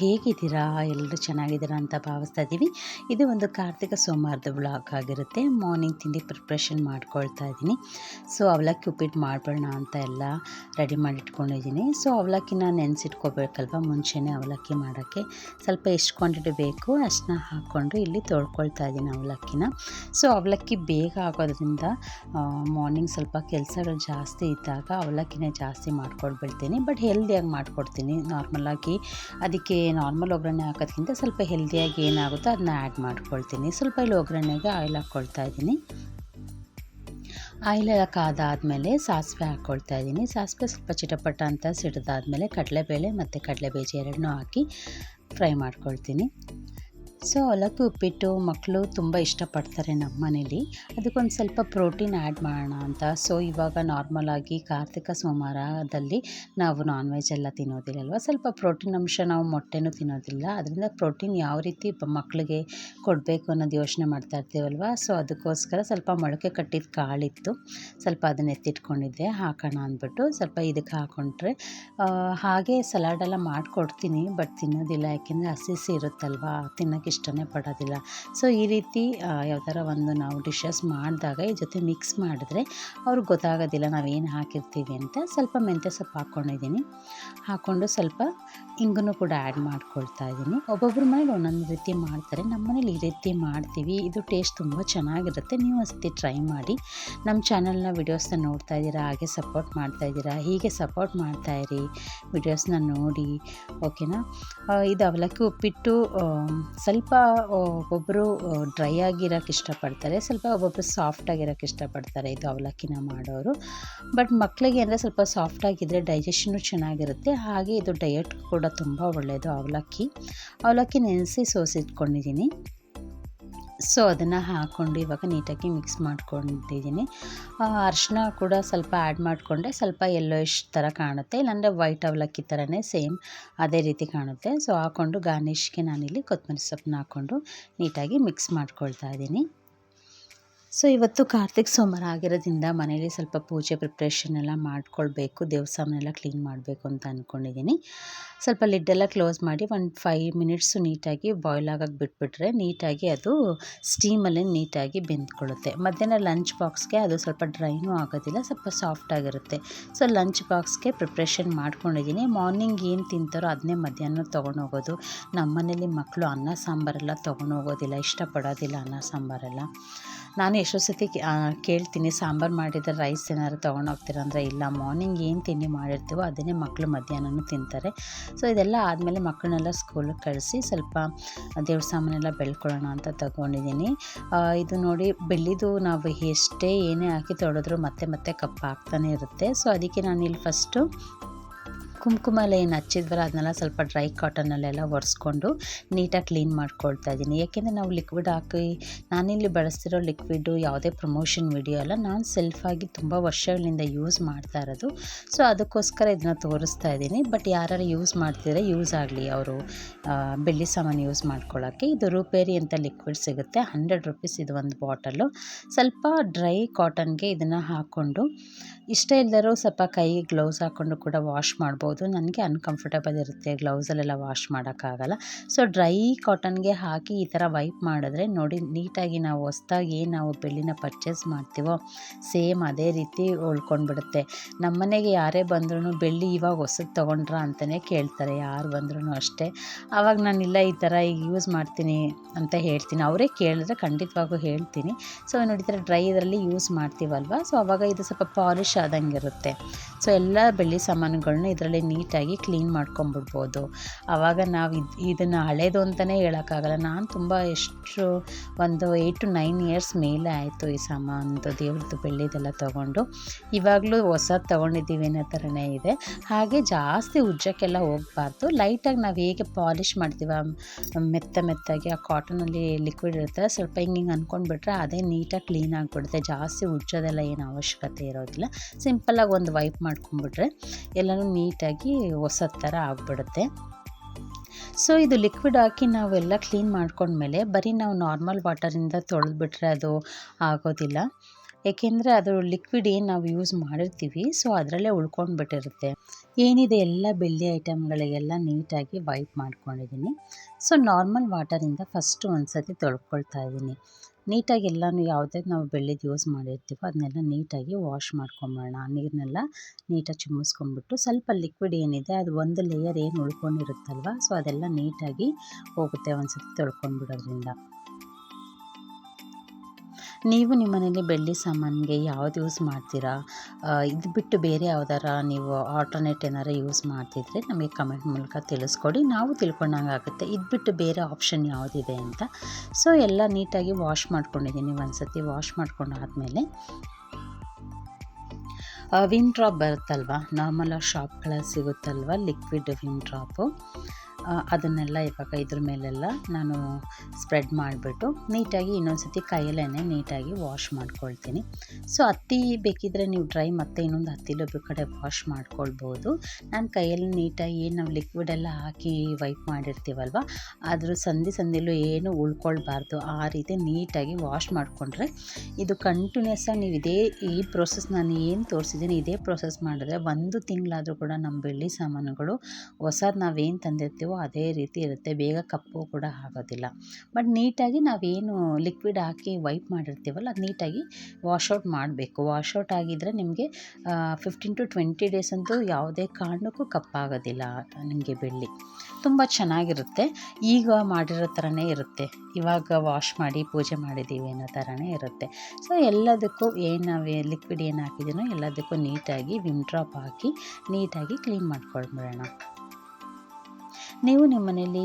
he ಹೇಗಿದ್ದೀರಾ? ಎಲ್ಲರೂ ಚೆನ್ನಾಗಿದ್ದೀರಾ ಅಂತ ಭಾವಿಸ್ತಾ ಇದ್ದೀವಿ. ಇದು ಒಂದು ಕಾರ್ತಿಕ ಸೋಮವಾರದ ಬ್ಲಾಗ್ ಆಗಿರುತ್ತೆ. ಮಾರ್ನಿಂಗ್ ತಿಂಡಿ ಪ್ರಿಪ್ರೇಷನ್ ಮಾಡ್ಕೊಳ್ತಾ ಇದ್ದೀನಿ. ಸೊ ಅವಲಕ್ಕಿ ಉಪ್ಪಿಟ್ಟು ಮಾಡ್ಬೋಣ ಅಂತ ಎಲ್ಲ ರೆಡಿ ಮಾಡಿ ಇಟ್ಕೊಂಡಿದ್ದೀನಿ ಸೊ ಅವಲಕ್ಕಿನ ನೆನೆಸಿಟ್ಕೋಬೇಕಲ್ವ? ಮುಂಚೆನೇ ಅವಲಕ್ಕಿ ಮಾಡೋಕ್ಕೆ ಸ್ವಲ್ಪ ಎಷ್ಟು ಕ್ವಾಂಟಿಟಿ ಬೇಕು ಅಷ್ಟನ್ನ ಹಾಕ್ಕೊಂಡು ಇಲ್ಲಿ ತೊಳ್ಕೊಳ್ತಾ ಇದ್ದೀನಿ ಅವಲಕ್ಕಿನ. ಸೊ ಅವಲಕ್ಕಿ ಬೇಗ ಆಗೋದ್ರಿಂದ ಮಾರ್ನಿಂಗ್ ಸ್ವಲ್ಪ ಕೆಲಸಗಳು ಜಾಸ್ತಿ ಇದ್ದಾಗ ಅವಲಕ್ಕಿನೇ ಜಾಸ್ತಿ ಮಾಡ್ಕೊಳ್ಬಿಡ್ತೀನಿ. ಬಟ್ ಹೆಲ್ದಿಯಾಗಿ ಮಾಡ್ಕೊಡ್ತೀನಿ. ನಾರ್ಮಲಾಗಿ ಅದಕ್ಕೆ ನಾರ್ಮಲ್ ಒಗ್ಗರಣೆ ಹಾಕೋದ್ಕಿಂತ ಸ್ವಲ್ಪ ಹೆಲ್ದಿಯಾಗಿ ಏನಾಗುತ್ತೋ ಅದನ್ನ ಆ್ಯಡ್ ಮಾಡ್ಕೊಳ್ತೀನಿ. ಸ್ವಲ್ಪ ಇಲ್ಲಿ ಒಗ್ಗರಣೆಗೆ ಆಯಿಲ್ ಹಾಕ್ಕೊಳ್ತಾ ಇದ್ದೀನಿ. ಆಯಿಲ್ ಎಲ್ಲ ಕಾದಾದಮೇಲೆ ಸಾಸಿವೆ ಹಾಕ್ಕೊಳ್ತಾ ಇದ್ದೀನಿ. ಸಾಸಿವೆ ಸ್ವಲ್ಪ ಚಿಟಪಟ ಅಂತ ಸಿಡಿದಾದಮೇಲೆ ಕಡಲೆಬೇಳೆ ಮತ್ತು ಕಡಲೆಬೀಜ ಎರಡನ್ನೂ ಹಾಕಿ ಫ್ರೈ ಮಾಡ್ಕೊಳ್ತೀನಿ. ಸೊ ಅವಲಕ್ಕಿ ಉಪ್ಪಿಟ್ಟು ಮಕ್ಕಳು ತುಂಬ ಇಷ್ಟಪಡ್ತಾರೆ ನಮ್ಮ ಮನೇಲಿ. ಅದಕ್ಕೊಂದು ಸ್ವಲ್ಪ ಪ್ರೋಟೀನ್ ಆ್ಯಡ್ ಮಾಡೋಣ ಅಂತ. ಸೊ ಇವಾಗ ನಾರ್ಮಲಾಗಿ ಕಾರ್ತಿಕ ಸೋಮವಾರದಲ್ಲಿ ನಾವು ನಾನ್ ವೆಜ್ ಎಲ್ಲ ತಿನ್ನೋದಿಲ್ಲಲ್ವ? ಸ್ವಲ್ಪ ಪ್ರೋಟೀನ್ ಅಂಶ ನಾವು ಮೊಟ್ಟೆನೂ ತಿನ್ನೋದಿಲ್ಲ. ಅದರಿಂದ ಪ್ರೋಟೀನ್ ಯಾವ ರೀತಿ ಮಕ್ಕಳಿಗೆ ಕೊಡಬೇಕು ಅನ್ನೋದು ಯೋಚನೆ ಮಾಡ್ತಾ ಇರ್ತೀವಲ್ವ? ಸೊ ಅದಕ್ಕೋಸ್ಕರ ಸ್ವಲ್ಪ ಮೊಳಕೆ ಕಟ್ಟಿದ ಕಾಳಿತ್ತು. ಸ್ವಲ್ಪ ಅದನ್ನ ಎತ್ತಿಟ್ಕೊಂಡಿದ್ದೆ. ಹಾಕೋಣ ಅಂದ್ಬಿಟ್ಟು ಸ್ವಲ್ಪ ಇದಕ್ಕೆ ಹಾಕ್ಕೊಂಡ್ರೆ ಆ, ಹಾಗೆ ಸಲಾಡೆಲ್ಲ ಮಾಡಿಕೊಡ್ತೀನಿ ಬಟ್ ತಿನ್ನೋದಿಲ್ಲ. ಯಾಕೆಂದರೆ ಹಸಿ ಹಸಿ ಇರುತ್ತಲ್ವ? ತಿನ್ನೋಕ್ಕೆ ಇಷ್ಟನೇ ಪಡೋದಿಲ್ಲ. ಸೊ ಈ ರೀತಿ ಯಾವ್ದಾರ ಒಂದು ನಾವು ಡಿಶಸ್ ಮಾಡಿದಾಗ ಈ ಜೊತೆ ಮಿಕ್ಸ್ ಮಾಡಿದ್ರೆ ಅವ್ರಿಗೆ ಗೊತ್ತಾಗೋದಿಲ್ಲ ನಾವೇನು ಹಾಕಿರ್ತೀವಿ ಅಂತ ಸ್ವಲ್ಪ ಮೆಂತ್ಯ ಸೊಪ್ಪು ಹಾಕ್ಕೊಂಡಿದ್ದೀನಿ ಹಾಕ್ಕೊಂಡು ಸ್ವಲ್ಪ ಹಿಂಗೂ ಕೂಡ ಆ್ಯಡ್ ಮಾಡ್ಕೊಳ್ತಾ ಇದ್ದೀನಿ. ಒಬ್ಬೊಬ್ಬರ ಮನೇಲಿ ಒಂದೊಂದು ರೀತಿ ಮಾಡ್ತಾರೆ. ನಮ್ಮ ಮನೇಲಿ ಈ ರೀತಿ ಮಾಡ್ತೀವಿ. ಇದು ಟೇಸ್ಟ್ ತುಂಬ ಚೆನ್ನಾಗಿರುತ್ತೆ. ನೀವು ಅಷ್ಟೇ ಟ್ರೈ ಮಾಡಿ. ನಮ್ಮ ಚಾನಲ್ನ ವಿಡಿಯೋಸ್ನ ನೋಡ್ತಾ ಇದ್ದೀರಾ ಹಾಗೆ ಸಪೋರ್ಟ್ ಮಾಡ್ತಾ ಇದ್ದೀರಾ ಹೀಗೆ ಸಪೋರ್ಟ್ ಮಾಡ್ತಾ ಇರಿ. ವಿಡಿಯೋಸ್ನ ನೋಡಿ ಓಕೆನಾ ಇದು ಅವಲಕ್ಕಿ ಉಪ್ಪಿಟ್ಟು ಆ, ಸ್ವಲ್ಪ ಒಬ್ಬೊಬ್ಬರು ಡ್ರೈ ಆಗಿರೋಕ್ಕೆ ಇಷ್ಟಪಡ್ತಾರೆ, ಸ್ವಲ್ಪ ಒಬ್ಬೊಬ್ಬರು ಸಾಫ್ಟ್ ಆಗಿರೋಕ್ಕೆ ಇಷ್ಟಪಡ್ತಾರೆ ಇದು ಅವಲಕ್ಕಿನ ಮಾಡೋರು. ಬಟ್ ಮಕ್ಕಳಿಗೆ ಅಂದರೆ ಸ್ವಲ್ಪ ಸಾಫ್ಟ್ ಆಗಿದ್ದರೆ ಡೈಜೆಷನು ಚೆನ್ನಾಗಿರುತ್ತೆ. ಹಾಗೆ ಇದು ಡಯಟ್ ಕೂಡ ತುಂಬ ಒಳ್ಳೆಯದು ಅವಲಕ್ಕಿ. ಅವಲಕ್ಕಿ ನೆನೆಸಿ ಸೋಸಿಟ್ಕೊಂಡಿದ್ದೀನಿ ಸೊ, ಅದನ್ನು ಹಾಕ್ಕೊಂಡು ಇವಾಗ ನೀಟಾಗಿ ಮಿಕ್ಸ್ ಮಾಡ್ಕೊಂಡಿದ್ದೀನಿ. ಅರಿಶಿನ ಕೂಡ ಸ್ವಲ್ಪ ಆ್ಯಡ್ ಮಾಡಿಕೊಂಡೆ, ಸ್ವಲ್ಪ ಯೆಲ್ಲೋಯಿಶ್ ಥರ ಕಾಣುತ್ತೆ, ಇಲ್ಲಾಂದರೆ ವೈಟ್ ಅವಲಕ್ಕಿ ಥರನೇ ಸೇಮ್ ಅದೇ ರೀತಿ ಕಾಣುತ್ತೆ. ಸೊ ಹಾಕ್ಕೊಂಡು ಗಾರ್ನಿಷ್ಗೆ ನಾನಿಲ್ಲಿ ಕೊತ್ತಂಬರಿ ಸೊಪ್ಪನ್ನ ಹಾಕ್ಕೊಂಡು ನೀಟಾಗಿ ಮಿಕ್ಸ್ ಮಾಡ್ಕೊಳ್ತಾ ಇದ್ದೀನಿ. ಸೊ ಇವತ್ತು ಕಾರ್ತಿಕ್ ಸೋಮವಾರ ಆಗಿರೋದ್ರಿಂದ ಮನೇಲಿ ಸ್ವಲ್ಪ ಪೂಜೆ ಪ್ರಿಪ್ರೇಷನ್ ಎಲ್ಲ ಮಾಡ್ಕೊಳ್ಬೇಕು, ದೇವಸ್ಥಾನನೆಲ್ಲ ಕ್ಲೀನ್ ಮಾಡಬೇಕು ಅಂತ ಅಂದ್ಕೊಂಡಿದ್ದೀನಿ ಸ್ವಲ್ಪ ಲಿಡ್ಡೆಲ್ಲ ಕ್ಲೋಸ್ ಮಾಡಿ ಒಂದು ಫೈವ್ ಮಿನಿಟ್ಸು ನೀಟಾಗಿ ಬಾಯ್ಲ್ ಆಗೋಕ್ಕೆ ಬಿಟ್ಬಿಟ್ರೆ ನೀಟಾಗಿ ಅದು ಸ್ಟೀಮಲ್ಲಿ ನೀಟಾಗಿ ಬೆಂದ್ಕೊಳ್ಳುತ್ತೆ. ಮಧ್ಯಾಹ್ನ ಲಂಚ್ ಬಾಕ್ಸ್ಗೆ ಅದು ಸ್ವಲ್ಪ ಡ್ರೈನೂ ಆಗೋದಿಲ್ಲ, ಸ್ವಲ್ಪ ಸಾಫ್ಟ್ ಆಗಿರುತ್ತೆ. ಸೊ ಲಂಚ್ ಬಾಕ್ಸ್ಗೆ ಪ್ರಿಪ್ರೇಷನ್ ಮಾಡ್ಕೊಂಡಿದ್ದೀನಿ. ಮಾರ್ನಿಂಗ್ ಏನು ತಿಂತಾರೋ ಅದನ್ನೇ ಮಧ್ಯಾಹ್ನ ತೊಗೊಂಡು ಹೋಗೋದು ನಮ್ಮ ಮನೇಲಿ ಮಕ್ಕಳು ಅನ್ನ ಸಾಂಬಾರೆಲ್ಲ ತೊಗೊಂಡು ಹೋಗೋದಿಲ್ಲ ಇಷ್ಟಪಡೋದಿಲ್ಲ ಅನ್ನ ಸಾಂಬಾರೆಲ್ಲ. ನಾನು ಎಷ್ಟೋ ಆ, ಕೇಳ್ತೀನಿ ಸಾಂಬಾರು ಮಾಡಿದರೆ ರೈಸ್ ಏನಾದ್ರು ತೊಗೊಂಡೋಗ್ತೀರಂದ್ರೆ ಇಲ್ಲ ಮಾರ್ನಿಂಗ್ ಏನು ತಿಂಡಿ ಮಾಡಿರ್ತೀವೋ ಅದನ್ನೇ ಮಕ್ಕಳು ಮಧ್ಯಾಹ್ನನೂ ತಿಂತಾರೆ. ಸೊ ಇದೆಲ್ಲ ಆದಮೇಲೆ ಮಕ್ಕಳನ್ನೆಲ್ಲ ಸ್ಕೂಲಿಗೆ ಕಳಿಸಿ ಸ್ವಲ್ಪ ದೇವ್ರ ಸಾಮಾನೆಲ್ಲ ಬೆಳ್ಕೊಳ್ಳೋಣ ಅಂತ ತಗೊಂಡಿದ್ದೀನಿ. ಇದು ನೋಡಿ ಬೆಳ್ಳಿದು ನಾವು ಎಷ್ಟೇ ಏನೇ ಹಾಕಿ ತೊಳೆದ್ರೂ ಮತ್ತೆ ಮತ್ತೆ ಕಪ್ಪಾಗ್ತಾನೆ ಇರುತ್ತೆ. ಸೊ ಅದಕ್ಕೆ ನಾನು ಇಲ್ಲಿ ಫಸ್ಟು ಕುಂಕುಮ ಎಲ್ಲ ಏನು ಹಚ್ಚಿದ್ವಲ್ಲ, ಅದನ್ನೆಲ್ಲ ಸ್ವಲ್ಪ ಡ್ರೈ ಕಾಟನಲ್ಲೆಲ್ಲ ಒರೆಸ್ಕೊಂಡು ನೀಟಾಗಿ ಕ್ಲೀನ್ ಮಾಡ್ಕೊಳ್ತಾ ಇದ್ದೀನಿ. ಯಾಕೆಂದರೆ ನಾವು ಲಿಕ್ವಿಡ್ ಹಾಕಿ, ನಾನಿಲ್ಲಿ ಬಳಸ್ತಿರೋ ಲಿಕ್ವಿಡು, ಯಾವುದೇ ಪ್ರಮೋಷನ್ ವಿಡಿಯೋ ಅಲ್ಲ ನಾನು ಸೆಲ್ಫಾಗಿ ತುಂಬ ವರ್ಷಗಳಿಂದ ಯೂಸ್ ಮಾಡ್ತಾ ಇರೋದು. ಸೊ, ಅದಕ್ಕೋಸ್ಕರ ಇದನ್ನ ತೋರಿಸ್ತಾ ಇದ್ದೀನಿ. ಬಟ್ ಯಾರು ಯೂಸ್ ಮಾಡ್ತಿದ್ರೆ ಯೂಸ್ ಆಗಲಿ ಅವರು. ಬೆಳ್ಳಿ ಸಾಮಾನು ಯೂಸ್ ಮಾಡ್ಕೊಳ್ಳೋಕ್ಕೆ. ಇದು ರೂಪೇರಿ ಅಂತ ಲಿಕ್ವಿಡ್ ಸಿಗುತ್ತೆ. ಹಂಡ್ರೆಡ್ ರುಪೀಸ್ ಇದು ಒಂದು ಬಾಟಲು ಸ್ವಲ್ಪ ಡ್ರೈ ಕಾಟನ್ಗೆ ಇದನ್ನು ಹಾಕ್ಕೊಂಡು ಇಷ್ಟ ಇಲ್ಲದರೂ ಸ್ವಲ್ಪ ಕೈಗೆ ಗ್ಲೌಸ್ ಹಾಕ್ಕೊಂಡು ಕೂಡ ವಾಶ್ ಮಾಡ್ಬೋದು. ನನಗೆ ಅನ್ಕಂಫರ್ಟಬಲ್ ಇರುತ್ತೆ ಗ್ಲೌಸಲ್ಲೆಲ್ಲ ವಾಶ್ ಮಾಡೋಕ್ಕಾಗಲ್ಲ. ಸೊ ಡ್ರೈ ಕಾಟನ್ಗೆ ಹಾಕಿ ಈ ಥರ ವೈಪ್ ಮಾಡಿದ್ರೆ ನೋಡಿ ನೀಟಾಗಿ ನಾವು ಹೊಸ್ದಾಗಿ ಏನು ನಾವು ಬೆಳ್ಳಿನ ಪರ್ಚೇಸ್ ಮಾಡ್ತೀವೋ ಸೇಮ್ ಅದೇ ರೀತಿ ಉಳ್ಕೊಂಡ್ಬಿಡುತ್ತೆ. ನಮ್ಮ ಮನೆಗೆ ಯಾರೇ ಬಂದ್ರೂ ಬೆಳ್ಳಿ ಇವಾಗ ಹೊಸದು ತೊಗೊಂಡ್ರ ಅಂತಲೇ ಕೇಳ್ತಾರೆ. ಯಾರು ಬಂದ್ರೂ ಅಷ್ಟೇ. ಆವಾಗ ನಾನಿಲ್ಲ ಈ ಥರ ಈಗ ಯೂಸ್ ಮಾಡ್ತೀನಿ ಅಂತ ಹೇಳ್ತೀನಿ. ಅವರೇ ಕೇಳಿದ್ರೆ ಖಂಡಿತವಾಗೂ ಹೇಳ್ತೀನಿ. ಸೊ ನೋಡಿ ಈ ಡ್ರೈ ಇದರಲ್ಲಿ ಯೂಸ್ ಮಾಡ್ತೀವಲ್ವ? ಸೊ ಅವಾಗ ಇದು ಸ್ವಲ್ಪ ಪಾಲಿಶ್ ಆದಂಗೆ ಇರುತ್ತೆ ಸೊ ಎಲ್ಲ ಬೆಳ್ಳಿ ಸಾಮಾನುಗಳನ್ನ ಇದರಲ್ಲಿ ನೀಟಾಗಿ ಕ್ಲೀನ್ ಮಾಡ್ಕೊಂಬಿಡ್ಬೋದು. ಆವಾಗ ನಾವು ಇದು, ಇದನ್ನು ಹಳೇದು ಅಂತಲೇ ಹೇಳೋಕ್ಕಾಗಲ್ಲ. ನಾನು ತುಂಬ ಎಷ್ಟು, ಒಂದು ಏಯ್ಟ್ ಟು ನೈನ್ ಇಯರ್ಸ್ ಮೇಲೆ ಆಯಿತು ಈ ಸಾಮಾನದು ದೇವ್ರದ್ದು ಬೆಳ್ಳಿದೆಲ್ಲ ತೊಗೊಂಡು. ಇವಾಗಲೂ ಹೊಸದು ತೊಗೊಂಡಿದ್ದೀವಿ ಅನ್ನೋ ಥರನೇ ಇದೆ. ಹಾಗೆ ಜಾಸ್ತಿ ಉಜ್ಜಕ್ಕೆಲ್ಲ ಹೋಗಬಾರ್ದು. ಲೈಟಾಗಿ ನಾವು ಹೇಗೆ ಪಾಲಿಷ್ ಮಾಡ್ತೀವ? ಮೆತ್ತ ಮೆತ್ತಾಗಿ ಆ ಕಾಟನಲ್ಲಿ ಲಿಕ್ವಿಡ್ ಇರುತ್ತೆ. ಸ್ವಲ್ಪ ಹಿಂಗೆ ಹಿಂಗೆ ಅಂದ್ಕೊಂಡ್ಬಿಟ್ರೆ ಅದೇ ನೀಟಾಗಿ ಕ್ಲೀನ್ ಆಗಿಬಿಡುತ್ತೆ. ಜಾಸ್ತಿ ಉಜ್ಜೋದೆಲ್ಲ ಏನು ಅವಶ್ಯಕತೆ ಇರೋದಿಲ್ಲ. ಸಿಂಪಲ್ಲಾಗಿ ಒಂದು ವೈಪ್ ಮಾಡ್ಕೊಂಬಿಟ್ರೆ ಎಲ್ಲನೂ ನೀಟಾಗಿ ಹೊಸ ಥರ ಆಗಿಬಿಡುತ್ತೆ. ಸೊ ಇದು ಲಿಕ್ವಿಡ್ ಹಾಕಿ ನಾವೆಲ್ಲ ಕ್ಲೀನ್ ಮಾಡ್ಕೊಂಡ್ಮೇಲೆ ಬರೀ ನಾವು ನಾರ್ಮಲ್ ವಾಟರಿಂದ ತೊಳೆದ್ಬಿಟ್ರೆ ಅದು ಆಗೋದಿಲ್ಲ. ಏಕೆಂದರೆ ಅದು ಲಿಕ್ವಿಡ್ ಏನು ನಾವು ಯೂಸ್ ಮಾಡಿರ್ತೀವಿ ಸೊ ಅದರಲ್ಲೇ ಉಳ್ಕೊಂಡ್ಬಿಟ್ಟಿರುತ್ತೆ. ಏನಿದೆ ಎಲ್ಲ ಬೆಳ್ಳಿ ಐಟಮ್ಗಳಿಗೆಲ್ಲ ನೀಟಾಗಿ ವೈಪ್ ಮಾಡ್ಕೊಂಡಿದ್ದೀನಿ. ಸೊ ನಾರ್ಮಲ್ ವಾಟರಿಂದ ಫಸ್ಟು ಒಂದು ಸತಿ ತೊಳ್ಕೊಳ್ತಾ ಇದ್ದೀನಿ. ನೀಟಾಗಿ ಎಲ್ಲನೂ ಯಾವುದೇ ನಾವು ಬೆಳ್ಳಿದು ಯೂಸ್ ಮಾಡಿರ್ತೀವೋ ಅದನ್ನೆಲ್ಲ ನೀಟಾಗಿ ವಾಶ್ ಮಾಡ್ಕೊಂಬಿಡೋಣ ನೀರನ್ನೆಲ್ಲ ನೀಟಾಗಿ ಚುಮ್ಮಿಸ್ಕೊಂಬಿಟ್ಟು ಸ್ವಲ್ಪ ಲಿಕ್ವಿಡ್ ಏನಿದೆ ಅದು ಒಂದು ಲೇಯರ್ ಏನು ಉಳ್ಕೊಂಡಿರುತ್ತಲ್ವ, ಸೊ ಅದೆಲ್ಲ ನೀಟಾಗಿ ಹೋಗುತ್ತೆ ಒಂದು ಸರ್ತಿ ತೊಳ್ಕೊಂಡ್ಬಿಡೋದ್ರಿಂದ. ನೀವು ನಿಮ್ಮ ಮನೇಲಿ ಬೆಳ್ಳಿ ಸಾಮಾನಿಗೆ ಯಾವ್ದು ಯೂಸ್ ಮಾಡ್ತೀರಾ? ಇದು ಬಿಟ್ಟು ಬೇರೆ ಯಾವ್ದಾರ ನೀವು ಆಲ್ಟರ್ನೇಟ್ ಏನಾರ ಯೂಸ್ ಮಾಡ್ತಿದ್ರೆ ನಮಗೆ ಕಮೆಂಟ್ ಮೂಲಕ ತಿಳಿಸ್ಕೊಡಿ. ನಾವು ತಿಳ್ಕೊಂಡಂಗೆ ಆಗುತ್ತೆ. ಇದು ಬಿಟ್ಟು ಬೇರೆ ಆಪ್ಷನ್ ಯಾವುದಿದೆ ಅಂತ. ಸೊ ಎಲ್ಲ ನೀಟಾಗಿ ವಾಶ್ ಮಾಡ್ಕೊಂಡಿದ್ದೀನಿ. ಒಂದು ಸತಿ ವಾಶ್ ಮಾಡ್ಕೊಂಡಾದ್ಮೇಲೆ ವಿಮ್ ಡ್ರಾಪ್ ಬರುತ್ತಲ್ವ? ನಾರ್ಮಲಾಗಿ ಶಾಪ್ಗಳಲ್ಲಿ ಸಿಗುತ್ತಲ್ವ? ಲಿಕ್ವಿಡ್ ವಿಮ್ ಡ್ರಾಪು ಅದನ್ನೆಲ್ಲ ಇವಾಗ ಇದ್ರ ಮೇಲೆಲ್ಲ ನಾನು ಸ್ಪ್ರೆಡ್ ಮಾಡಿಬಿಟ್ಟು ನೀಟಾಗಿ ಇನ್ನೊಂದು ಸತಿ ಕೈಯಲ್ಲೇ ನೀಟಾಗಿ ವಾಶ್ ಮಾಡ್ಕೊಳ್ತೀನಿ. ಸೊ ಹತ್ತಿ ಬೇಕಿದ್ದರೆ ನೀವು ಡ್ರೈ ಮತ್ತೆ ಇನ್ನೊಂದು ಹತ್ತಿಲೋ ಕಡೆ ವಾಶ್ ಮಾಡ್ಕೊಳ್ಬೋದು. ನಾನು ಕೈಯಲ್ಲಿ ನೀಟಾಗಿ ಏನು ನಾವು ಲಿಕ್ವಿಡ್ ಎಲ್ಲ ಹಾಕಿ ವೈಪ್ ಮಾಡಿರ್ತೀವಲ್ವ ಅದ್ರ ಸಂಧಿ ಸಂಧಿಲೂ ಏನು ಉಳ್ಕೊಳ್ಬಾರ್ದು. ಆ ರೀತಿ ನೀಟಾಗಿ ವಾಶ್ ಮಾಡಿಕೊಂಡ್ರೆ ಇದು ಕಂಟಿನ್ಯೂಸ್ ಆಗಿ ನೀವು ಇದೇ ಈ ಪ್ರೊಸೆಸ್ ನಾನು ಏನು ತೋರಿಸಿದ್ದೀನಿ, ಇದೇ ಪ್ರೊಸೆಸ್ ಮಾಡಿದ್ರೆ ಒಂದು ತಿಂಗಳಾದರೂ ಕೂಡ ನಮ್ಮ ಬೆಳ್ಳಿ ಸಾಮಾನುಗಳು ಹೊಸದು ನಾವೇನು ತಂದಿರ್ತೀವೋ ಅದೇ ರೀತಿ ಇರುತ್ತೆ. ಬೇಗ ಕಪ್ಪು ಕೂಡ ಆಗೋದಿಲ್ಲ. ಬಟ್ ನೀಟಾಗಿ ನಾವೇನು ಲಿಕ್ವಿಡ್ ಹಾಕಿ ವೈಪ್ ಮಾಡಿರ್ತೀವಲ್ಲ, ಅದು ನೀಟಾಗಿ ವಾಶೌಟ್ ಮಾಡಬೇಕು. ವಾಶೌಟ್ ಆಗಿದ್ದರೆ ನಿಮಗೆ ಫಿಫ್ಟೀನ್ ಟು ಟ್ವೆಂಟಿ ಡೇಸ್ ಅಂತೂ ಯಾವುದೇ ಕಾರಣಕ್ಕೂ ಕಪ್ಪಾಗೋದಿಲ್ಲ ನಿಮಗೆ ಬೆಳ್ಳಿ. ತುಂಬ ಚೆನ್ನಾಗಿರುತ್ತೆ. ಈಗ ಮಾಡಿರೋ ಥರನೇ ಇರುತ್ತೆ. ಇವಾಗ ವಾಶ್ ಮಾಡಿ ಪೂಜೆ ಮಾಡಿದ್ದೀವಿ ಅನ್ನೋ ಥರನೇ ಇರುತ್ತೆ. ಸೊ, ಎಲ್ಲದಕ್ಕೂ ಏನು ನಾವು ಲಿಕ್ವಿಡ್ ಏನು ಹಾಕಿದ್ದೀನೋ ಎಲ್ಲದಕ್ಕೂ ನೀಟಾಗಿ ವಿಮ್ ಡ್ರಾಪ್ ಹಾಕಿ ನೀಟಾಗಿ ಕ್ಲೀನ್ ಮಾಡ್ಕೊಳ್ಬಿಡೋಣ ನೀವು ನಿಮ್ಮ ಮನೇಲಿ